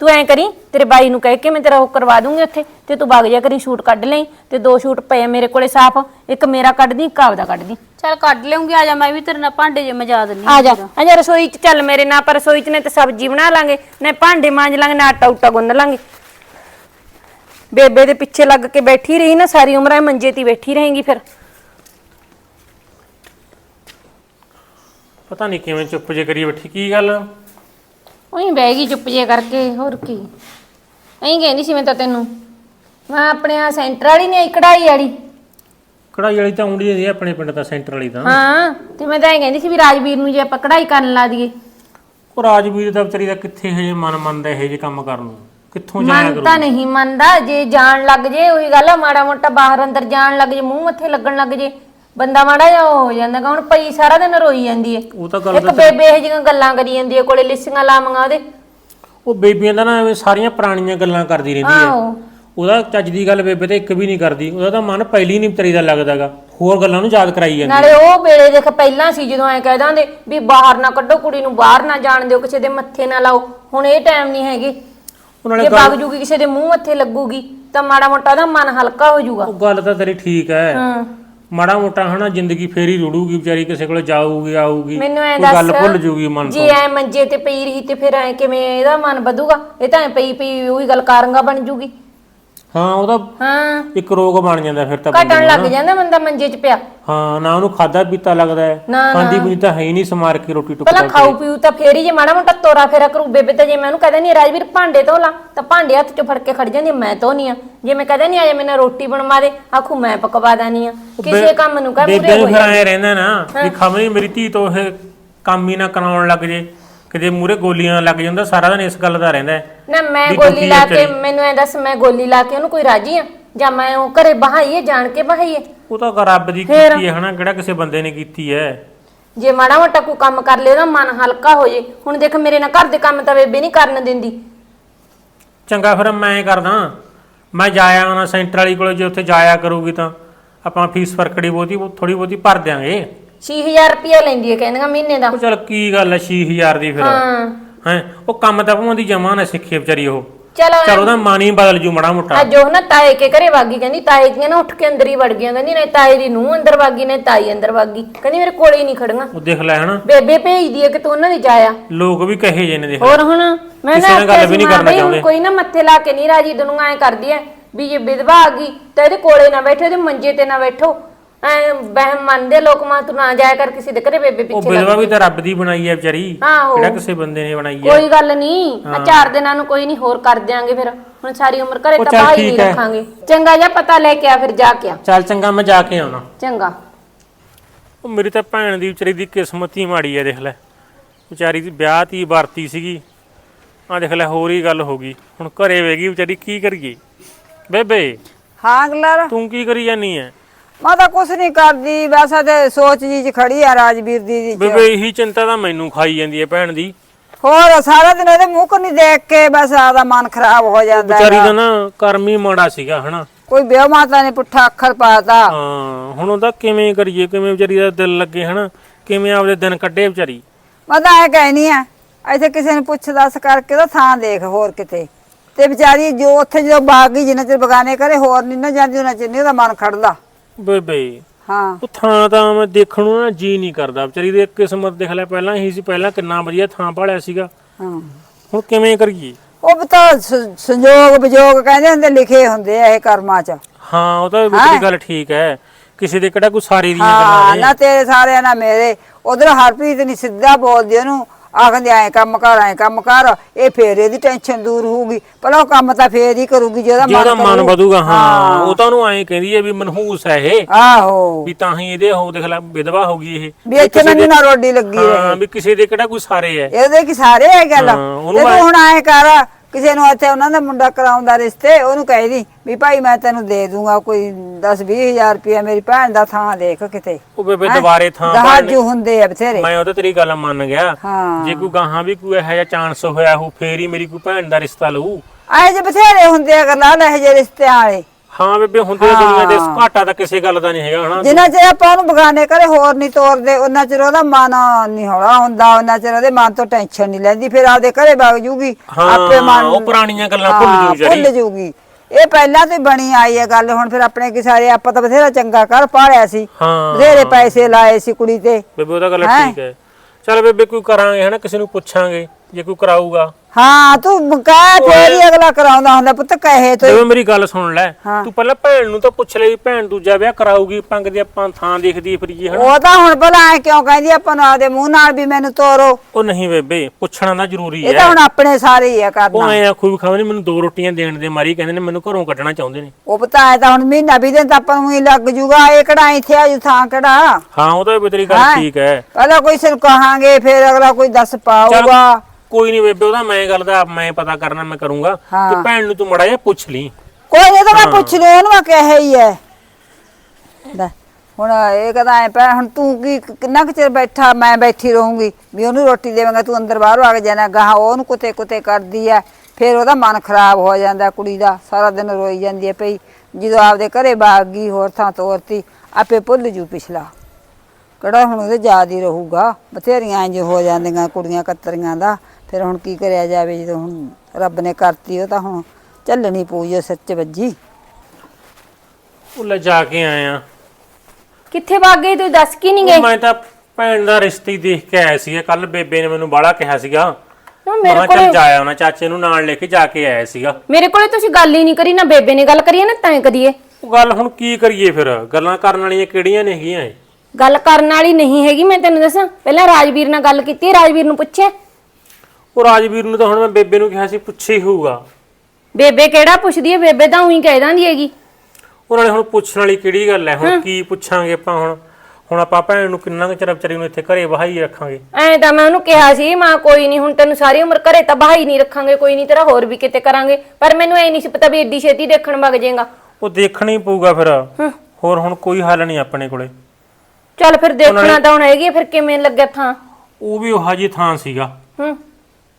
ਤੂੰ ਐਂ ਕਰੀ ਤੇਰੇ ਬਾਈ ਨੂੰ ਕਹਿ ਕੇ ਮੈਂ ਤੇਰਾ ਉਹ ਕਰਵਾ ਦੂੰਗੀ ਉੱਥੇ ਤੇ ਤੂੰ ਵਗ ਜਾ ਕਰੀ ਸ਼ੂਟ ਕੱਢ ਲਈ ਤੇ ਦੋ ਸ਼ੂਟ ਪਏ ਆ ਮੇਰੇ ਕੋਲੇ ਸਾਫ਼ ਇੱਕ ਮੇਰਾ ਕੱਢ ਦੀ ਇੱਕ ਆਪਦਾ ਕੱਢ ਦੀ।
ਚੱਲ ਕੱਢ ਲਿਆਉਂਗੀ ਆ ਜਾ ਮੈਂ ਵੀ ਤੇਰੇ ਨਾਲ ਭਾਂਡੇ ਜੇ ਮਜਾ ਦਿੰਨੀ
ਆ ਜਾ ਆ ਜਾ ਰਸੋਈ ਚ ਚੱਲ ਮੇਰੇ ਨਾਲ ਪਰ ਰਸੋਈ ਚ ਨੇ ਤੇ ਸਬਜ਼ੀ ਬਣਾ ਲਾਂਗੇ ਨੇ ਭਾਂਡੇ ਮਾਂਜ ਲਾਂਗੇ ਨਾ ਆਟਾ ਉਟਾ ਗੁੰਨ ਲਾਂਗੇ। ਬੇਬੇ ਦੇ ਪਿੱਛੇ ਲੱਗ ਕੇ ਬੈਠੀ ਰਹੀ ਨਾ ਸਾਰੀ ਉਮਰ ਐ ਮੰਜੇ ਤੇ ਹੀ ਬੈਠੀ ਰਹੇਗੀ ਫਿਰ।
ਪਤਾ ਨਹੀਂ ਕਿਵੇਂ ਚੁੱਪ ਜੇ ਕਰੀ ਬੈਠੀ ਕੀ ਗੱਲ?
ਉਹੀ ਬਹਿ ਗਈ ਚੁੱਪ ਜੇ ਕਰਕੇ ਹੋਰ ਕੀ। ਐਂ ਕਹਿੰਦੀ ਸੀ ਮੈਂ ਤਾਂ ਤੈਨੂੰ। ਮੈਂ ਆਪਣੇ ਆ ਸੈਂਟਰ ਵਾਲੀ ਨੇ ਕਢਾਈ ਵਾਲੀ?
ਕੜਾਈ ਵਾਲੀ ਤਾਂ ਆਉਂਦੀ ਹੈ ਆਪਣੇ ਪਿੰਡ ਦਾ ਸੈਂਟਰ ਵਾਲੀ ਤਾਂ।
ਹਾਂ ਤੇ ਮੈਂ ਤਾਂ ਐਂ ਕਹਿੰਦੀ ਸੀ ਵੀ ਰਾਜਵੀਰ ਨੂੰ ਜੇ ਆਪਾਂ ਕਢਾਈ ਕਰਨ ਲਾ ਦਈਏ।
ਉਹ ਰਾਜਵੀਰ ਦਾ ਵਿਚਾਰੀ ਦਾ ਕਿੱਥੇ ਹਜੇ ਮਨ ਮੰਨਦਾ ਇਹ ਜੇ ਕੰਮ ਕਰਨ ਨੂੰ? ਕਿੱਥੋਂ ਜਾਇਆ
ਮਨ
ਕਰੂ
ਤਾਂ ਨਹੀਂ ਮੰਨਦਾ ਜੇ ਜਾਣ ਲੱਗ ਜੇ ਉਹੀ ਗੱਲ ਆ ਮਾੜਾ ਮੋਟਾ ਬਾਹਰ ਅੰਦਰ ਜਾਣ ਲੱਗ ਜੇ ਮੂੰਹ ਮੱਥੇ ਲੱਗਣ ਲੱਗ ਜੇ ਬੰਦਾ ਮਾੜਾ ਜਿਹਾ ਉਹ ਹੋ ਜਾਂਦਾ ਗਾ ਹੁਣ ਪਈ ਸਾਰਾ ਦਿਨ ਰੋਈ ਜਾਂਦੀ ਏ।
ਉਹ ਤਾਂ ਗੱਲ
ਇੱਕ ਬੇਬੇ ਇਹ ਜਿਹੀਆਂ ਗੱਲਾਂ ਕਰੀ ਜਾਂਦੀ ਏ ਕੋਲੇ ਲਿਸੀਆਂ ਲਾਵਾਂਗਾ ਉਹਦੇ।
ਉਹ ਬੇਬੀਆਂ ਦਾ ਨਾ ਐਵੇਂ ਸਾਰੀਆਂ ਪੁਰਾਣੀਆਂ ਗੱਲਾਂ ਕਰਦੀ ਰਹਿੰਦੀ ਹੈ
ਆਹੋ।
ਉਹਦਾ ਚੱਜ ਦੀ ਗੱਲ ਬੇਬੇ ਤੇ ਇੱਕ ਵੀ ਨਹੀਂ ਕਰਦੀ ਉਹਦਾ ਤਾਂ ਮਨ ਪਹਿਲੀ ਨਹੀਂ ਵਿਚਾਰੀ ਦਾ ਲੱਗਦਾਗਾ ਹੋਰ ਗੱਲਾਂ ਨੂੰ ਯਾਦ ਕਰਾਈ ਜਾਂਦੀ
ਨਾਲੇ ਉਹ ਵੇਲੇ ਦੇਖ ਪਹਿਲਾਂ ਸੀ ਜਦੋਂ ਐ ਕਹਿ ਦਿੰਦੇ ਵੀ ਬਾਹਰ ਨਾ ਕੱਢੋ ਕੁੜੀ ਨੂੰ ਬਾਹਰ ਨਾ ਜਾਣ ਦਿਓ ਕਿਸੇ ਦੇ ਮੱਥੇ ਨਾ ਲਾਓ ਹੁਣ ਇਹ ਟਾਈਮ ਨਹੀਂ ਹੈਗੇ।
ਉਹ ਨਾਲੇ
ਜੇ ਵਗ ਜੂਗੀ ਕਿਸੇ ਦੇ ਮੂੰਹ ਮੱਥੇ ਲੱਗੂਗੀ ਤਾਂ ਮਾੜਾ ਮੋਟਾ ਉਹਦਾ ਮਨ ਹਲਕਾ ਹੋ ਜਾਊਗਾ
ਉਹ ਗੱਲ ਤਾਂ ਤੇਰੀ ਠੀਕ ਹੈ।
ਹਾਂ।
ਮਾੜਾ ਮੋਟਾ ਹਨਾ ਜ਼ਿੰਦਗੀ ਫੇਰੀ ਰੁੜੂਗੀ ਵਿਚਾਰੀ ਕਿਸੇ ਕੋਲ ਜਾਊਗੀ ਆਊਗੀ।
ਮੈਨੂੰ ਐ
ਕੋਈ ਗੱਲ
ਦੱਸ
ਭੁੱਲ ਜੂਗੀ ਮਨ
ਜੇ ਐ ਮੰਜੇ ਤੇ ਪਈ ਰਹੀ ਤੇ ਫਿਰ ਐ ਕਿਵੇਂ ਇਹਦਾ ਮਨ ਵਧੂਗਾ? ਇਹ ਤਾਂ ਐ ਪਈ ਪਈ ਉਹੀ ਗੱਲ ਕਾਰਾਂਗਾ ਬਣ ਜੂਗੀ।
ਹਾਂ ਉਹਦਾ
ਹਾਂ।
ਇੱਕ ਰੋਗ ਬਣ ਜਾਂਦਾ ਫਿਰ ਤਾਂ ਬੰਦੇ
ਘਟਣ
ਨੂੰ
ਲੱਗ। ਜਾਂਦਾ ਬੰਦਾ ਮੰਜੇ 'ਚ ਪਿਆ।
ਹਾਂ ਨਾ ਉਹਨੂੰ ਖਾਦਾ ਪੀਤਾ ਲੱਗਦਾ ਹੈ।
ਨਾ,
ਖਾਂਦੀ ਪੀਂਦੀ ਤਾਂ ਹੈ ਹੀ ਨਹੀਂ ਸਮਾਰ ਕੇ ਰੋਟੀ
ਪਹਿਲਾਂ
ਟੁੱਕਦਾ
ਖਾਊ ਪੀਊ ਤਾਂ ਫੇਰ ਹੀ ਜੇ ਮਾੜਾ ਮੋਟਾ ਤੋਰਾ ਫੇਰਾ ਕਰੂ ਬੇਬੇ ਤਾਂ ਜੇ ਮੈਂ ਉਹਨੂੰ ਕਹਦਾ ਨਹੀਂ ਰਾਜਵੀਰ ਭਾਂਡੇ ਧੋ ਲਾ ਤਾਂ ਭਾਂਡੇ ਹੱਥ 'ਚ ਫੜ ਕੇ ਖੜ ਜਾਂਦੀ ਆ, ਮੈਂ ਧੋਨੀ ਆ। ਜੇ ਮੈਂ ਕਹਦਾ ਨਹੀਂ ਆਜਾ ਮੈਨੂੰ ਰੋਟੀ ਬਣਵਾ ਦੇ ਆਖੂ ਮੈਂ ਪਕਵਾ ਦਾਨੀ ਆ। ਕਿਸੇ ਕੰਮ ਨੂੰ ਕਹ
ਬੇਬੇ
ਪੂਰੇ
ਨੂੰ ਫਿਰ ਐ ਰਹਿੰਦਾ ਨਾ ਵੀ ਖਮਣੀ ਮੇਰੀ ਧੀ ਤੋਂ ਇਹ ਕੰਮ ਹੀ ਨਾ ਕਰਾਉਣ ਲੱਗ ਜੇ। ਕਿਤੇ ਮੂਰੇ ਗੋਲੀਆਂ ਲੱਗ ਜਾਂਦਾ ਸਾਰਾ ਦਿਨ ਇਸ ਗੱਲ ਦਾ ਰਹਿੰਦਾ ਹੈ।
ਨਾ ਮੈਂ
ਵੀ
ਗੋਲੀ
ਦੁਖੀ
ਲਾ ਕੇ। ਮੈਨੂੰ ਐ ਦੱਸ ਮੈਂ ਗੋਲੀ ਲਾ ਕੇ ਉਹਨੂੰ ਕੋਈ ਰਾਜੀ ਆ? ਜਾਂ ਮੈਂ ਉਹ ਘਰੇ ਬਹਾਈਏ ਜਾਣ ਕੇ ਬਹਾਈਏ?
ਉਹ ਤਾਂ ਰੱਬ ਦੀ ਕੀਤੀ ਹੈ ਹਨਾ ਕਿਹੜਾ ਕਿਸੇ ਬੰਦੇ ਨੇ ਕੀਤੀ ਹੈ?
ਜੇ ਮਾੜਾ ਮੋਟਾ ਕੋਈ ਕੰਮ ਕਰ ਲੇ ਉਹਦਾ ਮਨ ਹਲਕਾ ਹੋ ਜੇ। ਹੁਣ ਦੇਖ ਮੇਰੇ ਨਾਲ ਘਰ ਦੇ ਕੰਮ ਤਾਂ ਬੇਬੇ ਨਹੀਂ ਕਰਨ ਦਿੰਦੀ।
ਚੰਗਾ ਫਿਰ ਮੈਂ ਕਰਦਾ। ਮੈਂ ਜਾਇਆ ਆਉਣਾ ਸੈਂਟਰ ਵਾਲੀ ਕੋਲ ਜੇ ਉੱਥੇ ਜਾਇਆ ਕਰੂਗੀ ਤਾਂ ਆਪਾਂ ਫੀਸ ਫਰਕੜੀ ਬਹੁਤੀ ਥੋੜੀ ਬਹੁਤੀ ਭਰ ਦਿਆਂਗੇ।
6000 ਰੁਪਇਆ ਲੈਂਦੀ ਹੈ ਕਹਿੰਦਾ ਮਹੀਨੇ ਦਾ।
ਉਹ ਚਲ ਕੀ ਗੱਲ ਹੈ 6000 ਦੀ ਫਿਰ?
ਹਾਂ।
ਹੈ? ਉਹ ਕੰਮ ਤਾਂ ਭਾਵੇਂ ਦੀ ਜਮਾ ਨਾ ਸਿੱਖੀ ਵਿਚਾਰੀ ਉਹ।
ਚਲੋ
ਚਲ ਉਹਦਾ ਮਨ ਹੀ ਬਦਲ ਜੂ ਮੜਾ ਮੋਟਾ।
ਅੱਜ ਉਹ ਨਾ ਤਾਏ ਕੇ ਘਰੇ ਵਾਗੀ ਕਹਿੰਦੀ ਤਾਏ ਦੀਆਂ ਨਾ ਉੱਠ ਕੇ ਅੰਦਰ ਹੀ ਵੜ ਗਈਆਂ ਕਹਿੰਦੀ ਨਾ ਤਾਏ ਦੀ ਨੂੰਹ ਅੰਦਰ ਵਾਗੀ ਨੇ ਤਾਈ ਅੰਦਰ ਵਾਗੀ ਕਹਿੰਦੀ ਮੇਰੇ ਕੋਲੇ ਹੀ ਨਹੀਂ ਖੜੀਆਂ।
ਉਹ ਦੇਖ ਲੈ ਹਨਾ।
ਬੇਬੇ ਭੇਜਦੀ ਹੈ ਕਿ ਤੂੰ ਉਹਨਾਂ ਦੀ ਜਾਇਆ
ਲੋਕ ਵੀ ਕਹੇ ਜੇ ਨੇ ਦੇਖ।
ਹੋਰ ਹੁਣ ਮੈਂ
ਕਿਸੇ
ਨਾ
ਨਾਲ ਗੱਲ ਵੀ ਨਹੀਂ ਕਰਨਾ ਚਾਹੁੰਦੇ।
ਕੋਈ ਨਾ ਮੱਥੇ ਲਾ ਕੇ ਨਹੀਂ ਰਾਜੀ ਦੁਨੀਆ ਐ ਕਰਦੀ ਐ ਵੀ ਜੇ ਵਿਧਵਾ ਆ ਗਈ ਤਾਂ ਇਹਦੇ ਕੋਲੇ ਨਾ ਬੈਠੋ ਇਹਦੇ ਮੰਜੇ ਤੇ ਨਾ ਬੈਠੋ। ਐ ਬਹਿਮ ਮੰਨਦੇ ਲੋਕ ਮਾਂ ਤੂੰ ਨਾ ਜਾਇਆ ਕਰ ਕਿਸੇ ਦੇ ਘਰੇ ਬੇਬੇ
ਉਹ
ਪਿੱਛੇ ਲੱਗ
ਵਿਧਵਾ ਵੀ ਤਾਂ ਰੱਬ ਦੀ ਬਣਾਈ ਹੈ ਵਿਚਾਰੀ।
ਆਹੋ।
ਕਿਹੜਾ ਕਿਸੇ ਬੰਦੇ ਨੇ ਬਣਾਈ ਹੈ
ਕੋਈ ਗੱਲ ਨਹੀਂ ਆ ਚਾਰ ਦਿਨਾਂ ਨੂੰ ਕੋਈ ਨਹੀਂ ਹੋਰ ਕਰ ਦਿਆਂਗੇ ਫਿਰ। ਹੁਣ ਸਾਰੀ ਉਮਰ ਘਰੇ
ਉਹ ਚੱਲ ਠੀਕ
ਨਹੀਂ
ਹੈ।
ਰੱਖਾਂਗੇ। ਚੰਗਾ ਜਿਹਾ ਪਤਾ ਲੈ ਕੇ ਆ ਫਿਰ ਜਾ ਕੇ ਆ।
ਚੱਲ ਚੰਗਾ ਮੈਂ ਜਾ ਕੇ ਆਉਣਾ।
ਚੰਗਾ।
ਉਹ ਮੇਰੀ ਤਾਂ ਭੈਣ ਦੀ ਵਿਚਾਰੀ ਦੀ ਕਿਸਮਤ ਹੀ ਮਾੜੀ ਹੈ ਦੇਖ ਲੈ। ਵਿਚਾਰੀ ਦੀ ਵਿਆਹ ਤੀ ਵਰਤੀ ਸੀਗੀ। ਆ ਦੇਖ ਲੈ ਹੋਰ ਹੀ ਗੱਲ ਹੋ ਗਈ। ਹੁਣ ਘਰੇ ਵੇਗੀ ਵਿਚਾਰੀ ਕੀ ਕਰੀਏ? ਬੇਬੇ
ਹਾਂ ਗਲਰ
ਤੂੰ ਕੀ ਕਰੀ ਜਾਨੀ ਐ?
ਮੈਂ ਤਾਂ ਕੁਛ ਨਹੀਂ ਕਰਦੀ ਬਸ ਤੇ ਸੋਚ ਜੀ ਚ ਖੜੀ ਆ ਰਾਜਵੀਰ ਦੀ ਦੀ।
ਬੇਬੇ ਇਹੀ ਚਿੰਤਾ ਤਾਂ ਮੈਨੂੰ ਖਾਈ ਜਾਂਦੀ ਹੈ ਭੈਣ ਦੀ।
ਹੋਰ ਸਾਰਾ ਦਿਨ ਉਹਦੇ ਮੂੰਹ ਕੋ ਨਹੀਂ ਦੇਖ ਕੇ ਬਸ ਆਦਾ ਮਨ ਖਰਾਬ ਹੋ ਜਾਂਦਾ
ਵਿਚਾਰੀ
ਹੈਗਾ।
ਦਾ ਨਾ ਕਰਮ ਹੀ ਮਾੜਾ ਸੀਗਾ ਹਨਾ?
ਕੋਈ ਬਿਓ ਮਾਤਾ ਨੇ ਪੁੱਠਾ ਅੱਖਰ ਪਾਤਾ।
ਹਾਂ ਹੁਣ ਉਹਦਾ ਕਿਵੇਂ ਕਰੀਏ ਕਿਵੇਂ ਵਿਚਾਰੀ ਦਾ ਦਿਲ ਲੱਗੇ ਹਨਾ? ਕਿਵੇਂ ਆਪਦੇ ਦਿਨ ਕੱਢੇ ਵਿਚਾਰੀ?
ਮੈਂ ਤਾਂ ਐ ਕਹਿਨੀ ਆ ਇੱਥੇ ਕਿਸੇ ਨੂੰ ਪੁੱਛ ਦੱਸ ਕਰਕੇ ਤਾਂ ਥਾਂ ਦੇਖ ਹੋਰ ਕਿਤੇ। ਤੇ ਵਿਚਾਰੀ ਜੋ ਉੱਥੇ ਜੋ ਬਾਗ ਜਿੰਨਾ ਚਿਰ ਬਗਾਨੇ ਕਰੇ ਹੋਰ ਨਹੀਂ ਨਾ ਜਾਂਦੀ ਉਹਨਾਂ ਚਿਰ ਨੀ ਉਹਦਾ ਮਨ ਖੜਦਾ।
ਬੇਬੇ।
ਹਾਂ।
ਉਹ ਥਾਂ ਤਾਂ ਮੈਂ ਦੇਖਣ ਨੂੰ ਨਾ ਜੀ ਨਹੀਂ ਕਰਦਾ। ਵਿਚਾਰੀ ਦੀ ਕਿਸਮਤ ਦੇਖ ਲੈ ਪਹਿਲਾਂ ਹੀ ਸੀ ਪਹਿਲਾਂ ਕਿੰਨਾ ਵਧੀਆ ਥਾਂ ਭਾਲਿਆ ਸੀਗਾ।
ਹਾਂ।
ਹੁਣ ਕਿਵੇਂ ਕਰੀਏ?
ਉਹ ਤਾਂ ਸ- ਸੰਜੋਗ ਵਿਜੋਗ ਕਹਿੰਦੇ ਹੁੰਦੇ ਲਿਖੇ ਹੁੰਦੇ ਆ ਇਹ ਕਰਮਾਂ 'ਚ।
ਹਾਂ ਉਹ ਤਾਂ ਤੇਰੀ ਗੱਲ ਠੀਕ ਹੈ। ਕਿਸੇ ਦੇ ਕਿਹੜਾ ਕੋਈ ਸਾਰੀ ਦੀਆਂ ਗੱਲਾਂ
ਹਾਂ
ਨੇ।
ਨਾ ਤੇਰੇ ਸਾਰੇ ਨਾ ਮੇਰੇ। ਉਧਰ ਹਰਪ੍ਰੀਤ ਨਹੀਂ ਸਿੱਧਾ ਬੋਲਦੀ ਉਹਨੂੰ ਆਖਦੇ ਐ ਕੰਮ ਕਰ ਐ ਕੰਮ ਕਰ ਇਹ ਫੇਰ ਇਹਦੀ ਟੈਨਸ਼ਨ ਦੂਰ ਹੋਊਗੀ। ਪਰ ਉਹ ਕੰਮ ਤਾਂ ਫੇਰ ਹੀ ਕਰੂਗੀ ਜਿਹਦਾ
ਜੇ ਉਹਦਾ
ਮਨ
ਮਨ
ਕਰੂ।
ਵਧੂਗਾ ਹਾਂ ਉਹ ਤਾਂ ਉਹਨੂੰ ਐਂ ਕਹਿੰਦੀ ਹੈ ਵੀ ਮਨਹੂਸ ਹੈ ਇਹ।
ਆਹੋ।
ਵੀ ਤਾਂ ਹੀ ਇਹਦੇ ਹੋ ਦੇਖ ਲੈ ਵਿਧਵਾ ਹੋ ਗਈ ਇਹ।
ਵੀ ਇੱਥੇ ਮੈਨੂੰ ਨਾ ਰੋਡੀ ਲੱਗੀ ਰਹੇ।
ਹਾਂ ਵੀ ਕਿਸੇ ਦੇ ਕਿਹੜਾ ਕੋਈ ਸਾਰੇ ਹੈ
ਇਹਦੇ ਕੀ ਸਾਰੇ ਹੈ ਗੱਲ?
ਹਾਂ, ਉਹਨੂੰ
ਤੇ ਹੁਣ ਆਏ ਕਰ ਕਿਸੇ ਨੂੰ ਇੱਥੇ ਉਹਨਾਂ ਦਾ ਮੁੰਡਾ ਕਰਾਉਂਦਾ ਰਿਸ਼ਤੇ ਉਹਨੂੰ ਕਹਿ ਦੀ ਵੀ ਭਾਈ ਮੈਂ ਤੈਨੂੰ ਦੇ ਦੂੰਗਾ ਕੋਈ 10 20000 ਰੁਪਇਆ ਮੇਰੀ ਭੈਣ ਦਾ ਥਾਂ ਦੇਖ ਕਿਤੇ।
ਉਹ ਬੇਬੇ ਦੁਬਾਰੇ ਥਾਂ
ਦਹਾਜੂ ਹੁੰਦੇ ਆ ਬਥੇਰੇ।
ਮੈਂ ਉਹਦੇ ਤੇਰੀ ਗੱਲ ਮੰਨ ਗਿਆ।
ਹਾਂ।
ਜੇ ਕੋਈ ਗਾਹਾਂ ਵੀ ਕੋਈ ਇਹੋ ਜਿਹਾ ਚਾਂਸ ਹੋਇਆ ਹੋ ਫੇਰ ਹੀ ਮੇਰੀ ਕੋਈ ਭੈਣ ਦਾ ਰਿਸ਼ਤਾ ਲਊ।
ਆਏ ਜੇ ਬਥੇਰੇ ਹੁੰਦੇ ਆ ਗੱਲਾਂ ਲੈ ਜੇ ਰਿਸ਼ਤਿਆਂ ਵਾਲੇ।
ਹਾਂ ਬੇਬੇ ਹੁੰਦੇ ਤਾਂ ਦੁਨੀਆ ਦੇ ਘਾਟਾ ਤਾਂ ਕਿਸੇ ਗੱਲ ਦਾ ਨਹੀਂ ਹੈਗਾ ਹਨਾ?
ਜਿੰਨਾ ਚਿਰ ਆਪਾਂ ਉਹਨੂੰ ਬਗਾਨੇ ਕਰੇ ਹੋਰ ਨਹੀਂ ਤੋਰਦੇ ਉਹਨਾਂ ਚਿਰ ਉਹਦਾ ਮਨ ਨਹੀਂ ਹੌਲਾ ਹੁੰਦਾ ਉਹਨਾਂ ਚਿਰ ਉਹਦੇ ਮਨ ਤੋਂ ਟੈਨਸ਼ਨ ਨਹੀਂ ਲੈਂਦੀ ਫਿਰ ਆਪਦੇ ਘਰੇ ਵਗ ਜੂਗੀ ਆਪੇ
ਹਾਂ
ਮਨ
ਉਹ ਪੁਰਾਣੀਆਂ ਗੱਲਾਂ
ਹਾਂ,
ਭੁੱਲ ਜੂ
ਭੁੱਲ ਜੂਗੀ। ਇਹ ਪਹਿਲਾਂ ਤੋਂ ਹੀ ਬਣੀ ਆਈ ਹੈ ਗੱਲ ਹੁਣ ਫਿਰ ਆਪਣੇ ਕੀ ਸਾਰੇ ਆਪਾਂ ਤਾਂ ਬਥੇਰਾ ਚੰਗਾ ਕਰ ਪਾੜਿਆ ਸੀ
ਹਾਂ।
ਬਥੇਰੇ ਪੈਸੇ ਲਾਏ ਸੀ ਕੁੜੀ ਤੇ।
ਬੇਬੇ ਉਹਦਾ ਗੱਲ
ਹੈਂ?
ਠੀਕ ਹੈ। ਚੱਲ ਬੇਬੇ ਕੋਈ ਕਰਾਂਗੇ ਹਨਾ? ਕਿਸੇ ਨੂੰ ਪੁੱਛਾਂਗੇ ਜੇ ਕੋਈ ਕਰਾਊਗਾ।
ਹਾਂ ਤੂੰ ਕਹਿ ਤੇਰੀ ਅਗਲਾ ਕਰਾਉਂਦਾ ਹੁੰਦਾ ਪੁੱਤ ਕਹੇ ਤੋ।
ਜਿਵੇਂ ਮੇਰੀ ਗੱਲ ਸੁਣ ਲੈ। ਤੂੰ ਪਹਿਲਾਂ ਭੈਣ ਨੂੰ ਤਾਂ ਪੁੱਛ ਲੈ ਵੀ ਭੈਣ ਦੂਜਾ ਵਿਆਹ ਕਰਾਊਗੀ ਪੰਗ ਦੀ ਆਪਾਂ ਥਾਂ ਦੇਖਦੀ ਫਰੀਏ ਹਨਾ?
ਉਹ ਤਾਂ ਹੁਣ ਭਲਾ ਐ ਕਿਉਂ ਕਹਿੰਦੀ ਆਪਾਂ ਨੂੰ ਆਪਦੇ ਮੂੰਹ ਨਾਲ ਵੀ ਮੈਨੂੰ ਤੋਰੋ।
ਉਹ ਨਹੀਂ ਬੇਬੇ ਪੁੱਛਣਾ ਤਾਂ ਜ਼ਰੂਰੀ
ਇਹ ਤਾਂ ਹੁਣ ਆਪਣੇ ਸਾਰੇ ਹੀ ਆ
ਉਹ
ਕਰਨਾ
ਐ ਆਖੂ ਵੀ ਖਾਵੇ ਮੈਨੂੰ ਦੋ ਰੋਟੀਆਂ ਦੇਣ ਦੇ ਮਾਰੀ ਕਹਿੰਦੇ ਨੇ ਮੈਨੂੰ ਘਰੋਂ ਕੱਢਣਾ ਚਾਹੁੰਦੇ ਨੇ।
ਉਹ ਪਤਾ ਐ ਤਾਂ ਹੁਣ ਮਹੀਨਾ ਵੀ ਦਿਨ ਤਾਂ ਆਪਾਂ ਨੂੰ ਹੀ ਲੱਗ ਜੂਗਾ ਇਹ ਕਿਹੜਾ ਇੱਥੇ ਆਜੂ ਥਾਂ ਕਿਹੜਾ?
ਹਾਂ ਉਹ ਤਾਂ ਵੀ ਤੇਰੀ ਗੱਲ? ਠੀਕ ਹੈ।
ਪਹਿਲਾਂ ਕੋਈ ਸਿਰ ਕਹਾਂਗੇ ਫਿਰ ਅਗਲਾ ਕੋਈ ਦੱਸ ਪਾਊਗਾ।
ਕੋਈ ਨਹੀਂ ਬੇਬੇ ਉਹਦਾ ਮੈਂ ਗੱਲ ਦਾ ਮੈਂ ਪਤਾ ਕਰਨਾ ਮੈਂ ਕਰੂੰਗਾ
ਹਾਂ।
ਤੇ ਭੈਣ ਨੂੰ ਤੂੰ ਮੜਾ ਜਾ ਪੁੱਛ ਲਈ।
ਕੋਈ ਨਹੀਂ ਤਾਂ ਮੈਂ ਪੁੱਛ ਲਿਆ ਉਹਨੂੰ ਮੈਂ ਕਿਹਾ ਹੀ। ਐ ਲੈ, ਹੁਣ ਇਹ ਕਹਦਾ ਐ ਪੈ ਹੁਣ ਤੂੰ ਕੀ ਕਿੰਨਾ ਕੁ ਚਿਰ ਬੈਠਾ ਮੈਂ ਬੈਠੀ ਰਹੂੰਗੀ। ਵੀ ਉਹਨੂੰ ਰੋਟੀ ਦੇਵਾਂਗਾ ਤੂੰ ਅੰਦਰ ਬਾਹਰ ਆ ਕੇ ਜਾਣਾ ਗਾਹਾਂ ਉਹਨੂੰ ਕੁੱਤੇ ਕੁੱਤੇ ਕਰਦੀ ਐ ਫਿਰ ਉਹਦਾ ਮਨ ਖਰਾਬ ਹੋ ਜਾਂਦਾ ਕੁੜੀ ਦਾ ਸਾਰਾ ਦਿਨ ਰੋਈ ਜਾਂਦੀ ਐ ਪਈ ਜਦੋਂ ਆਪਦੇ ਘਰੇ ਬਾਗ ਗਈ ਹੋਰ ਥਾਂ ਤੋਰਤੀ ਆਪੇ ਭੁੱਲ ਜੂ ਪਿਛਲਾ। ਕਿਹੜਾ ਹੁਣ ਉਹਦੇ ਯਾਦ ਹੀ ਰਹੂਗਾ? ਬਥੇਰੀਆਂ ਇੰਜ ਹੋ ਜਾਂਦੀਆਂ ਕੁੜੀਆਂ ਕਤਰੀਆਂ ਦਾ। ਫਿਰ ਹੁਣ ਕੀ ਕਰਿਆ ਜਾਵੇ ਜਦੋਂ ਹੁਣ ਰੱਬ ਨੇ ਕਰਤੀ ਉਹ ਤਾਂ ਹੁਣ ਝੱਲਣੀ ਪਊ ਸੱਚ ਵੱਜੀ।
ਉਹ ਲੈ ਜਾ ਕੇ ਆਇਆ।
ਕਿੱਥੇ ਵਗ ਗਏ ਤੂੰ ਦੱਸ ਕੀ ਨਹੀਂ ਗਏ
ਮੈਂ ਤਾਂ ਭੈਣ ਦਾ ਰਿਸ਼ਤਾ ਦੇਖ ਕੇ ਆਇਆ ਸੀਗਾ। ਕੱਲ ਬੇਬੇ ਨੇ ਮੈਨੂੰ ਬਾਹਲਾ ਕਿਹਾ ਸੀਗਾ।
ਨਾ
ਮੈਂ
ਮੇਰੇ
ਕਿਹਾ
ਕੋਲੇ
ਚੱਲ ਜਾਇਆ ਉਹਨਾਂ ਚਾਚੇ ਨੂੰ ਨਾਲ ਲੈ ਕੇ ਜਾ ਕੇ ਆਇਆ ਸੀਗਾ।
ਮੇਰੇ ਕੋਲੇ ਤੁਸੀਂ ਗੱਲ ਹੀ ਨਹੀਂ ਕਰੀ ਨਾ ਬੇਬੇ ਨੇ ਗੱਲ ਕਰੀ ਹੈ ਨਾ ਤੈਂ ਕਰੀਏ।
ਉਹ ਗੱਲ ਹੁਣ ਕੀ ਕਰੀਏ ਫਿਰ? ਗੱਲਾਂ ਕਰਨ ਵਾਲੀਆਂ ਕਿਹੜੀਆਂ ਨੇ ਹੈਗੀਆਂ ਇਹ?
ਗੱਲ ਕਰਨ ਵਾਲੀ ਨਹੀਂ ਹੈਗੀ ਮੈਂ ਤੈਨੂੰ ਦੱਸਾਂ। ਪਹਿਲਾਂ ਰਾਜਵੀਰ ਨਾਲ ਗੱਲ ਕੀਤੀ ਰਾਜਵੀਰ ਨੂੰ ਪੁੱਛਿਆ?
ਉਹ ਰਾਜਵੀਰ ਨੂੰ ਤਾਂ ਹੁਣ ਮੈਂ ਬੇਬੇ ਨੂੰ ਕਿਹਾ ਸੀ ਪੁੱਛੇ ਹੋਊਗਾ।
ਬੇਬੇ ਕਿਹੜਾ ਪੁੱਛਦੀ ਹੈ? ਬੇਬੇ ਤਾਂ ਉਹੀ ਕਹਿ ਦਿੰਦੀ ਹੈਗੀ।
ਉਹਨਾਂ ਨੇ ਹੁਣ ਪੁੱਛਣ ਵਾਲੀ ਕਿਹੜੀ ਗੱਲ ਹੈ? ਹੁਣ ਕੀ ਪੁੱਛਾਂਗੇ ਆਪਾਂ ਹੁਣ? ਹੁਣ ਆਪਾਂ ਭੈਣ ਨੂੰ ਕਿੰਨਾ ਕੁ ਚਿਰ ਵਿਚਾਰੀ ਨੂੰ ਇੱਥੇ ਘਰੇ ਵਹਾਈ ਰੱਖਾਂਗੇ?
ਐਂ ਤਾਂ ਮੈਂ ਉਹਨੂੰ ਕਿਹਾ ਸੀ ਮਾਂ ਕੋਈ ਨਹੀਂ ਹੁਣ ਤੈਨੂੰ ਸਾਰੀ ਉਮਰ ਘਰੇ ਤਾਂ ਬਹਾਈ ਨਹੀਂ ਰੱਖਾਂਗੇ ਕੋਈ ਨਹੀਂ ਤੇਰਾ ਹੋਰ ਵੀ ਕਿਤੇ ਕਰਾਂਗੇ। ਪਰ ਮੈਨੂੰ ਐ ਨਹੀਂ ਸੀ ਪਤਾ ਵੀ ਏਡੀ ਛੇਤੀ ਦੇਖਣ ਵਗ ਜਾਏਗਾ।
ਉਹ ਦੇਖਣਾ ਹੀ ਪਊਗਾ ਫਿਰ। ਹੋਰ ਹੁਣ ਕੋਈ ਹੱਲ ਨਹੀਂ ਆਪਣੇ ਕੋਲੇ।
ਚੱਲ ਫਿਰ ਦੇਖਣਾ ਤਾਂ ਹੁਣ ਹੈਗੀ ਆ, ਫਿਰ ਕਿਵੇਂ ਲੱਗਿਆ ਥਾਂ?
ਉਹ ਵੀ ਉਹੋ ਜਿਹੀ ਥਾਂ ਸੀਗਾ।
ਹੂੰ।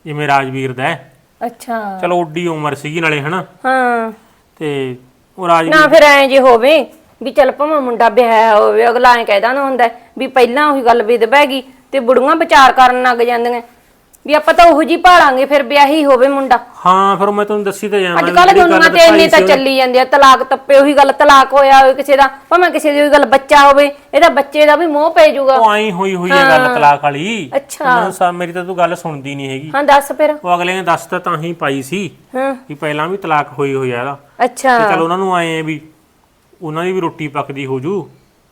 ਜਿਵੇਂ ਰਾਜਵੀਰ ਦਾ ਹੈ।
ਅੱਛਾ।
ਚਲੋ ਓਡੀ ਉਮਰ ਸੀਗੀ ਨਾਲੇ ਹਨਾ?
ਹਾਂ।
ਤੇ ਉਹ ਰਾਜਵੀਰ
ਨਾ ਫਿਰ ਐਂ ਜੇ ਹੋਵੇ ਵੀ ਚੱਲ ਭਾਵੇਂ ਮੁੰਡਾ ਵਿਆਹਿਆ ਹੋਵੇ ਅਗਲਾ ਐਂ ਕਹਿਦਾ ਨਾ ਹੁੰਦਾ ਵੀ ਪਹਿਲਾਂ ਉਹੀ ਗੱਲ ਵਿਦ ਬਹਿ ਗਈ ਤੇ ਬੁੜੀਆਂ ਵਿਚਾਰ ਕਰਨ ਲੱਗ ਜਾਂਦੀਆਂ। ਵੀ ਆਪਾਂ ਤਾਂ ਉਹੋ ਜੀ ਭਾਲਾਂਗੇ ਫਿਰ ਵਿਆਹੀ ਹੋਵੇ ਮੁੰਡਾ।
ਹਾਂ ਫਿਰ ਮੈਂ ਤੁਹਾਨੂੰ ਦੱਸੀ ਤਾਂ ਜਾਵਾਂ
ਅੱਜ ਕੱਲ ਦੁਨੀਆ ਤੇ ਇੰਨੇ ਤਾਂ ਚੱਲੀ ਜਾਂਦੇ ਆ ਤਲਾਕ ਤੱਪੇ ਉਹੀ ਗੱਲ ਤਲਾਕ ਹੋਇਆ ਹੋਵੇ ਕਿਸੇ ਦਾ ਭਾਵੇਂ ਕਿਸੇ ਦੀ ਉਹੀ ਗੱਲ ਬੱਚਾ ਹੋਵੇ ਇਹਦਾ ਬੱਚੇ ਦਾ ਵੀ ਮੋਹ ਪੈ ਜਾਊਗਾ।
ਉਹ ਆਈ ਹੋਈ ਹੋਈ ਹੈ ਗੱਲ ਤਲਾਕ ਵਾਲੀ।
ਅੱਛਾ।
ਸਾ ਮੇਰੀ ਤਾਂ ਤੂੰ ਗੱਲ ਸੁਣਦੀ ਨਹੀਂ ਹੈਗੀ।
ਹਾਂ ਦੱਸ ਫਿਰ।
ਉਹ ਅਗਲੇ ਨੇ ਦੱਸ ਤਾਂ ਤਾਂ ਹੀ ਪਾਈ ਸੀ
ਹਾਂ।
ਕਿ ਪਹਿਲਾਂ ਵੀ ਤਲਾਕ ਹੋਈ ਹੋਈ ਆ ਇਹਦਾ।
ਅੱਛਾ।
ਤੇ ਚਲ ਉਹਨਾਂ ਨੂੰ ਆਏ ਆ ਵੀ ਉਹਨਾਂ ਦੀ ਵੀ ਰੋਟੀ ਪੱਕਦੀ ਹੋ ਜੂ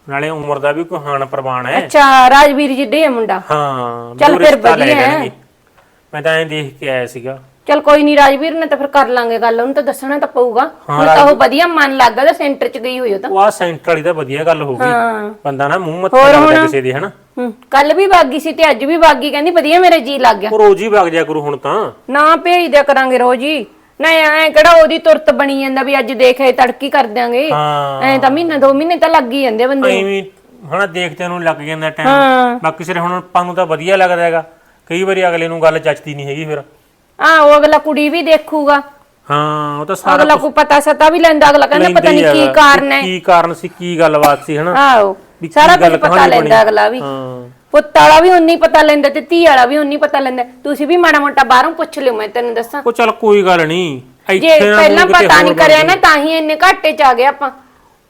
ਨਾਲੇ ਉਮਰ ਦਾ ਵੀ ਕੋਈ ਹਾਨ ਪ੍ਰਵਾਨ ਹੈ।
ਅੱਛਾ ਰਾਜਵੀਰ ਜਿੱਡੇ ਆ ਮੁੰਡਾ।
ਹਾਂ
ਚੱਲ ਫਿਰ ਵਧੀਆ ਹੈ।
ਮੈਂ ਤਾਂ ਐਂ ਦੇਖ ਕੇ ਆਇਆ ਸੀਗਾ।
ਚੱਲ ਕੋਈ ਨਹੀਂ ਰਾਜਵੀਰ ਨੇ ਤਾਂ ਫਿਰ ਕਰ ਲਾਂਗੇ ਗੱਲ ਉਹਨੂੰ ਤਾਂ ਦੱਸਣਾ ਤਾਂ ਪਊਗਾ।
ਹਾਂ,
ਹੁਣ ਤਾਂ ਉਹ ਵਧੀਆ ਮਨ ਲੱਗਾ ਤਾਂ ਸੈਂਟਰ 'ਚ ਗਈ ਹੋਈ ਉਹ ਤਾਂ।
ਉਹ ਆ ਸੈਂਟਰ ਵਾਲੀ ਤਾਂ ਵਧੀਆ ਗੱਲ ਹੋ ਗਈ।
ਹਾਂ।
ਬੰਦਾ ਨਾ ਮੂੰਹ ਮੱਥੇ ਲੱਗਦਾ ਕਿਸੇ ਦੇ ਹਨਾ?
ਹੂੰ ਕੱਲ ਵੀ ਬਾਗੀ ਸੀ ਤੇ ਅੱਜ ਵੀ ਬਾਗੀ ਕਹਿੰਦੀ ਵਧੀਆ ਮੇਰੇ ਜੀ ਲੱਗ ਗਿਆ।
ਉਹ ਰੋਜ਼ ਹੀ ਵਗ ਜਾ ਕਰੂ ਹੁਣ ਤਾਂ।
ਨਾ ਭੇਜ ਦਿਆ ਕਰਾਂਗੇ ਰੋਜ਼ ਹੀ। ਨਾ ਐ ਕਿਹੜਾ ਉਹਦੀ ਤੁਰਤ ਬਣੀ ਜਾਂਦਾ ਵੀ ਅੱਜ ਦੇਖੇ ਤੜਕੀ ਕਰ ਦਿਆਂਗੇ।
ਹਾਂ।
ਐ ਤਾਂ ਮਹੀਨਾ ਦੋ ਮਹੀਨੇ ਤਾਂ ਲੱਗ ਹੀ ਜਾਂਦੇ ਬੰਦੇ ਨੂੰ।
ਐਵੇਂ ਹਨਾ ਦੇਖਦੇ ਨੂੰ ਲੱਗ ਜਾਂਦਾ
ਹਾਂ।
ਟਾਈਮ ਬਾਕੀ ਸਿਰ ਹੁਣ ਆਪਾਂ ਨੂੰ ਤਾਂ ਵਧੀਆ ਲੱਗਦਾ ਹੈਗਾ। ਕਈ ਵਾਰੀ ਅਗਲੇ ਨੂੰ ਗੱਲ ਜੱਚਦੀ ਨਹੀਂ ਹੈਗੀ ਫਿਰ।
ਆ ਉਹ ਅਗਲਾ ਕੁੜੀ ਵੀ ਦੇਖੂਗਾ।
ਹਾਂ ਉਹ ਤਾਂ ਸਾਰਾ
ਅਗਲਾ ਕੋ ਪਤਾ ਸਤਾ ਵੀ ਲੈਂਦਾ ਅਗਲਾ ਕਹਿੰਦਾ ਪਤਾ ਨਹੀਂ ਕੀ ਕਾਰਨ ਹੈ।
ਕੀ ਕਾਰਨ ਸੀ ਕੀ ਗੱਲਬਾਤ ਸੀ ਹਨਾ?
ਆਓ ਸਾਰਾ ਕੁਝ ਪਤਾ ਲੈਂਦਾ। ਅਗਲਾ ਵੀ।
ਹਾਂ।
ਪੁੱਤ ਵਾਲਾ ਵੀ ਉਨੀ ਪਤਾ ਲੈਂਦਾ ਤੇ ਧੀ ਵਾਲਾ ਵੀ ਉਨੀ ਪਤਾ ਲੈਂਦਾ। ਤੁਸੀਂ ਵੀ ਮਾੜਾ ਮੋਟਾ ਬਾਹਰੋਂ ਪੁੱਛ ਲਿਓ ਮੈਂ ਤੈਨੂੰ ਦੱਸਾਂ।
ਉਹ ਚੱਲ ਕੋਈ ਗੱਲ ਨਹੀਂ
ਜੇ ਪਹਿਲਾਂ ਪਤਾ ਨਹੀਂ ਕਰਿਆ। ਨਾ ਤਾਂ ਹੀ ਇੰਨੇ ਘਾਟੇ ਚ ਆ ਗਏ ਆਪਾਂ।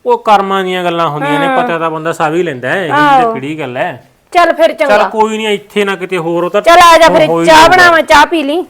ਉਹ ਕਰਮਾਂ ਦੀਆਂ ਗੱਲਾਂ ਹੁੰਦੀਆਂ ਨੇ ਪਤਾ ਤਾਂ ਬੰਦਾ ਸਭ ਹੀ ਲੈਂਦਾ ਇਹ ਕਿਹੜੀ ਗੱਲ ਹੈ।
ਚੱਲ ਫਿਰ
ਚੱਲ
ਚੰਗਾ
ਕੋਈ ਨਹੀਂ ਇੱਥੇ ਨਾ ਕਿਤੇ ਹੋਰ ਉਹ ਤਾਂ
ਚੱਲ ਆ ਜਾ ਫਿਰ
ਹੋ ਹੀ
ਚਾਹ
ਜਾਊਗਾ।
ਬਣਾਵਾਂ ਚਾਹ ਪੀ ਲਈ